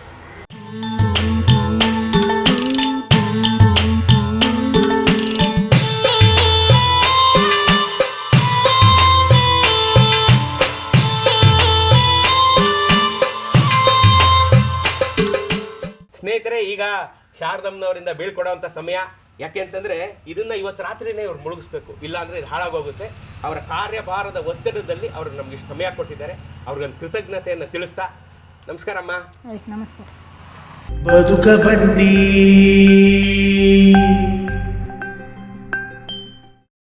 Speaker 2: ಸ್ನೇಹಿತರೆ ಈಗ ಶಾರದಮ್ಮನವರಿಂದ ಬೀಳ್ಕೊಡೋವಂಥ ಸಮಯ. ಯಾಕೆ ಅಂತಂದರೆ ಇದನ್ನ ಇವತ್ತು ರಾತ್ರಿನೇ ಇವ್ರು ಮುಳುಗಿಸ್ಬೇಕು. ಇಲ್ಲಾಂದರೆ ಇದು ಹಾಳಾಗೋಗುತ್ತೆ. ಅವರ ಕಾರ್ಯಭಾರದ ಒತ್ತಡದಲ್ಲಿ ಅವರು ನಮಗೆ ಇಷ್ಟು ಸಮಯ ಕೊಟ್ಟಿದ್ದಾರೆ. ಅವ್ರಿಗೊಂದು ಕೃತಜ್ಞತೆಯನ್ನು ತಿಳಿಸ್ತಾ. ನಮಸ್ಕಾರ ಅಮ್ಮ.
Speaker 3: ಆಯ್ತು ನಮಸ್ಕಾರ
Speaker 1: ಬದುಕ ಬಂಡಿ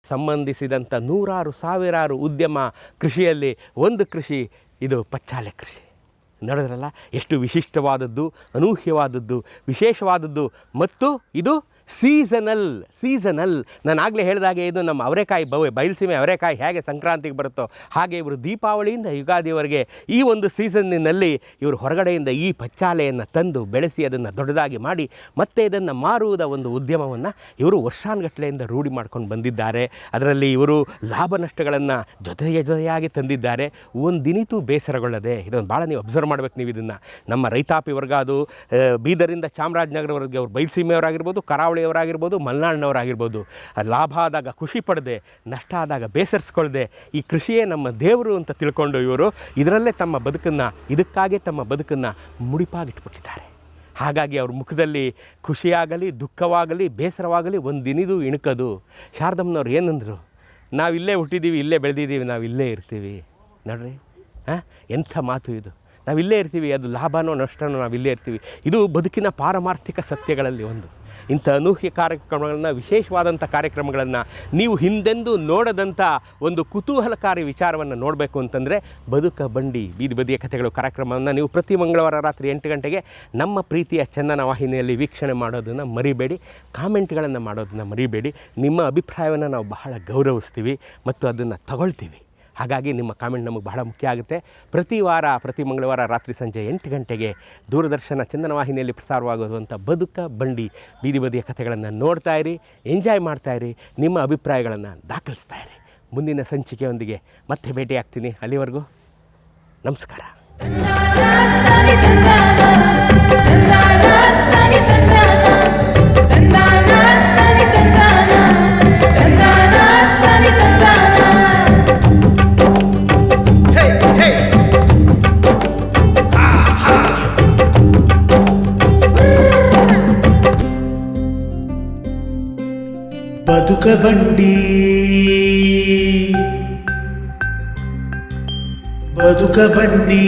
Speaker 2: ಸಂಬಂಧಿಸಿದಂಥ ನೂರಾರು ಸಾವಿರಾರು ಉದ್ಯಮ ಕೃಷಿಯಲ್ಲಿ ಒಂದು ಕೃಷಿ ಇದು ಪಚ್ಚಾಲೆ ಕೃಷಿ. ನೋಡಿದ್ರಲ್ಲ? ಎಷ್ಟು ವಿಶಿಷ್ಟವಾದದ್ದು ಅನೂಹ್ಯವಾದದ್ದು ವಿಶೇಷವಾದದ್ದು ಮತ್ತು ಇದು ಸೀಸನಲ್ ಸೀಸನಲ್. ನಾನು ಆಗಲೇ ಹೇಳಿದಾಗೆ ಇದು ನಮ್ಮ ಅವರೆಕಾಯಿ ಬವ, ಬಯಲುಸೀಮೆ ಅವರೆಕಾಯಿ ಹೇಗೆ ಸಂಕ್ರಾಂತಿಗೆ ಬರುತ್ತೋ ಹಾಗೆ ಇವರು ದೀಪಾವಳಿಯಿಂದ ಯುಗಾದಿವರೆಗೆ ಈ ಒಂದು ಸೀಸನ್ನಿನಲ್ಲಿ ಇವರು ಹೊರಗಡೆಯಿಂದ ಈ ಪಚ್ಚಾಲೆಯನ್ನು ತಂದು ಬೆಳೆಸಿ ಅದನ್ನು ದೊಡ್ಡದಾಗಿ ಮಾಡಿ ಮತ್ತೆ ಇದನ್ನು ಮಾರುವುದ ಒಂದು ಉದ್ಯಮವನ್ನು ಇವರು ವರ್ಷಾನುಗಟ್ಟಲೆಯಿಂದ ರೂಢಿ ಮಾಡ್ಕೊಂಡು ಬಂದಿದ್ದಾರೆ. ಅದರಲ್ಲಿ ಇವರು ಲಾಭ ನಷ್ಟಗಳನ್ನು ಜೊತೆಗೆ ಜೊತೆಯಾಗಿ ತಂದಿದ್ದಾರೆ. ಒಂದು ದಿನಿತೂ ಬೇಸರಗೊಳ್ಳದೆ, ಇದೊಂದು ಭಾಳ ನೀವು ಅಬ್ಸರ್ವ್ ಮಾಡ್ಬೇಕು ನೀವು ಇದನ್ನು. ನಮ್ಮ ರೈತಾಪಿ ವರ್ಗ ಅದು ಬೀದರಿಂದ ಚಾಮರಾಜನಗರವರೆಗೆ ಅವ್ರು ಬಯಲುಸೀಮೆಯವರಾಗಿರ್ಬೋದು ಕರಾವಳಿಯವರಾಗಿರ್ಬೋದು ಮಲೆನಾಡಿನವರಾಗಿರ್ಬೋದು. ಲಾಭ ಆದಾಗ ಖುಷಿ ಪಡದೆ, ನಷ್ಟ ಆದಾಗ ಬೇಸರಿಸ್ಕೊಳ್ದೆ, ಈ ಕೃಷಿಯೇ ನಮ್ಮ ದೇವರು ಅಂತ ತಿಳ್ಕೊಂಡು ಇವರು ಇದರಲ್ಲೇ ತಮ್ಮ ಬದುಕನ್ನು, ಇದಕ್ಕಾಗೇ ತಮ್ಮ ಬದುಕನ್ನು ಮುಡಿಪಾಗಿಟ್ಬಿಟ್ಟಿದ್ದಾರೆ. ಹಾಗಾಗಿ ಅವ್ರ ಮುಖದಲ್ಲಿ ಖುಷಿಯಾಗಲಿ, ದುಃಖವಾಗಲಿ, ಬೇಸರವಾಗಲಿ ಒಂದು ಒಂದಿನಿದು ಇಣುಕದು. ಶಾರದಮ್ಮನವ್ರು ಏನಂದರು, ನಾವು ಇಲ್ಲೇ ಹುಟ್ಟಿದ್ದೀವಿ ಇಲ್ಲೇ ಬೆಳೆದಿದ್ದೀವಿ ನಾವು ಇಲ್ಲೇ ಇರ್ತೀವಿ. ನೋಡ್ರಿ, ಹಾಂ, ಎಂಥ ಮಾತು ಇದು. ನಾವು ಇಲ್ಲೇ ಇರ್ತೀವಿ, ಅದು ಲಾಭನೋ ನಷ್ಟನೋ ನಾವು ಇಲ್ಲೇ ಇರ್ತೀವಿ. ಇದು ಬದುಕಿನ ಪಾರಮಾರ್ಥಿಕ ಸತ್ಯಗಳಲ್ಲಿ ಒಂದು. ಇಂಥ ಅನೂಹ್ಯ ಕಾರ್ಯಕ್ರಮಗಳನ್ನು, ವಿಶೇಷವಾದಂಥ ಕಾರ್ಯಕ್ರಮಗಳನ್ನು ನೀವು ಹಿಂದೆಂದು ನೋಡದಂಥ ಒಂದು ಕುತೂಹಲಕಾರಿ ವಿಚಾರವನ್ನು ನೋಡಬೇಕು ಅಂತಂದರೆ ಬದುಕ ಬಂಡಿ ಬೀದಿ ಬದಿಯ ಕಥೆಗಳು, ಕಾರ್ಯಕ್ರಮವನ್ನು ನೀವು ಪ್ರತಿ ಮಂಗಳವಾರ ರಾತ್ರಿ ಎಂಟು ಗಂಟೆಗೆ ನಮ್ಮ ಪ್ರೀತಿಯ ಚಂದನ ವಾಹಿನಿಯಲ್ಲಿ ವೀಕ್ಷಣೆ ಮಾಡೋದನ್ನು ಮರಿಬೇಡಿ, ಕಾಮೆಂಟ್ಗಳನ್ನು ಮಾಡೋದನ್ನು ಮರಿಬೇಡಿ. ನಿಮ್ಮ ಅಭಿಪ್ರಾಯವನ್ನು ನಾವು ಬಹಳ ಗೌರವಿಸ್ತೀವಿ ಮತ್ತು ಅದನ್ನು ತಗೊಳ್ತೀವಿ. ಹಾಗಾಗಿ ನಿಮ್ಮ ಕಾಮೆಂಟ್ ನಮಗೆ ಬಹಳ ಮುಖ್ಯ ಆಗುತ್ತೆ. ಪ್ರತಿ ವಾರ, ಪ್ರತಿ ಮಂಗಳವಾರ ರಾತ್ರಿ ಸಂಜೆ ಎಂಟು ಗಂಟೆಗೆ ದೂರದರ್ಶನ ಚಂದನ ವಾಹಿನಿಯಲ್ಲಿ ಪ್ರಸಾರವಾಗುವಂಥ ಬದುಕ ಬಂಡಿ ಬೀದಿ ಬದಿಯ ಕಥೆಗಳನ್ನು ನೋಡ್ತಾ ಇರಿ, ಎಂಜಾಯ್ ಮಾಡ್ತಾ ಇರಿ, ನಿಮ್ಮ ಅಭಿಪ್ರಾಯಗಳನ್ನು ದಾಖಲಿಸ್ತಾ ಇರಿ. ಮುಂದಿನ ಸಂಚಿಕೆಯೊಂದಿಗೆ ಮತ್ತೆ ಭೇಟಿಯಾಗ್ತೀನಿ. ಅಲ್ಲಿವರೆಗೂ ನಮಸ್ಕಾರ.
Speaker 1: ಬದುಕ ಬಂಡಿ ಬದುಕ ಬಂಡಿ